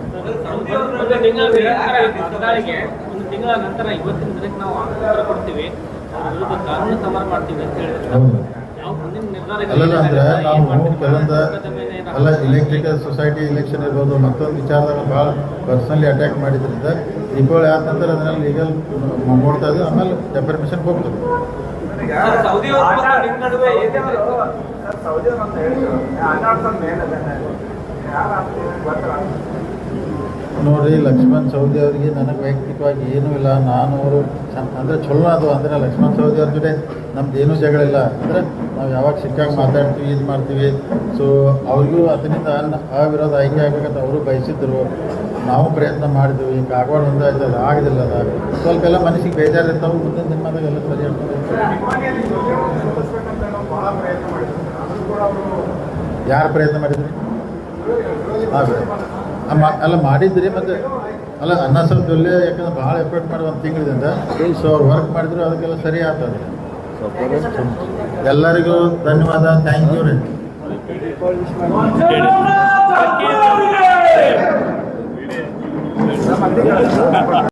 ತಿಂಗಳ ನಂತರ ಇವತ್ತಿನ ದಿನಕ್ಕೆ ನಾವು ಕೊಡ್ತೀವಿ. ಕಾನೂನು ಸಮರ ಮಾಡ್ತೀವಿ ಅಂತ ಹೇಳಿದ್ರೆ. ಅಲ್ಲಲ್ಲ ಅಂದ್ರೆ ನಾವು ಕೆಲವೊಂದು ಅಲ್ಲ ಇಲೆಕ್ಟ್ರಿಕಲ್ ಸೊಸೈಟಿ ಇಲೆಕ್ಷನ್ ಇರ್ಬೋದು ಮತ್ತೊಂದು ವಿಚಾರದಾಗ ಭಾಳ ಪರ್ಸನಲಿ ಅಟ್ಯಾಕ್ ಮಾಡಿದ್ರಿಂದ ದೀಪಾವಳಿ ಆದ ನಂತರ ಅದನ್ನ ಲೀಗಲ್ ನೋಡ್ತಾ ಇದ್ದೀವಿ ಆಮೇಲೆ ಡೆಫರ್ಮೇಷನ್ ಹೋಗ್ತದೆ. ಸೌದಿ ನೋಡ್ರಿ ಲಕ್ಷ್ಮಣ್ ಸೌದಿ ಅವರಿಗೆ ನನಗೆ ವೈಯಕ್ತಿಕವಾಗಿ ಏನೂ ಇಲ್ಲ. ನಾನು ಅವರು ಅಂದರೆ ಚಲೋ ಅದು. ಅಂದರೆ ಲಕ್ಷ್ಮಣ್ ಸೌದಿ ಅವ್ರ ಜೊತೆ ನಮ್ದು ಏನೂ ಜಗಳಿಲ್ಲ. ಅಂದರೆ ನಾವು ಯಾವಾಗ ಸಿಕ್ಕಾಗ ಮಾತಾಡ್ತೀವಿ, ಇದು ಮಾಡ್ತೀವಿ. ಸೊ ಅವ್ರಿಗೂ ಅದರಿಂದ ಅವಿರೋಧ ಆಯ್ಕೆ ಆಗಬೇಕಂತ ಅವರು ಬಯಸಿದ್ರು. ನಾವು ಪ್ರಯತ್ನ ಮಾಡಿದ್ವಿ. ಕಾಗವಾಡ ಆಯ್ತು, ಅದು ಆಗೋದಿಲ್ಲ ಅದು. ಸ್ವಲ್ಪ ಎಲ್ಲ ಮನಸ್ಸಿಗೆ ಬೇಜಾರಿರ್ತಾವೆ. ಮುಂದಿನ ದಿನಮಾದಾಗ ಎಲ್ಲ ಸರಿ ಯಾರು ಪ್ರಯತ್ನ ಮಾಡಿದ್ರಿ? ಹಾಂ ಸರ್ ಅಲ್ಲ ಮಾಡಿದ್ರಿ ಮತ್ತು ಅಲ್ಲ, ಅನ್ನ ಸ್ವಲ್ಪ ಜೊಲ್ಲೆ ಯಾಕಂದ್ರೆ ಭಾಳ ಎಫರ್ಟ್ ಮಾಡಿ ಒಂದು ತಿಂಗಳಿಂದ ಸೊ ಅವ್ರು ವರ್ಕ್ ಮಾಡಿದ್ರು, ಅದಕ್ಕೆಲ್ಲ ಸರಿ ಆಗ್ತದೆ ಎಲ್ಲರಿಗೂ ಧನ್ಯವಾದ ಥ್ಯಾಂಕ್ ಯು ರೀ.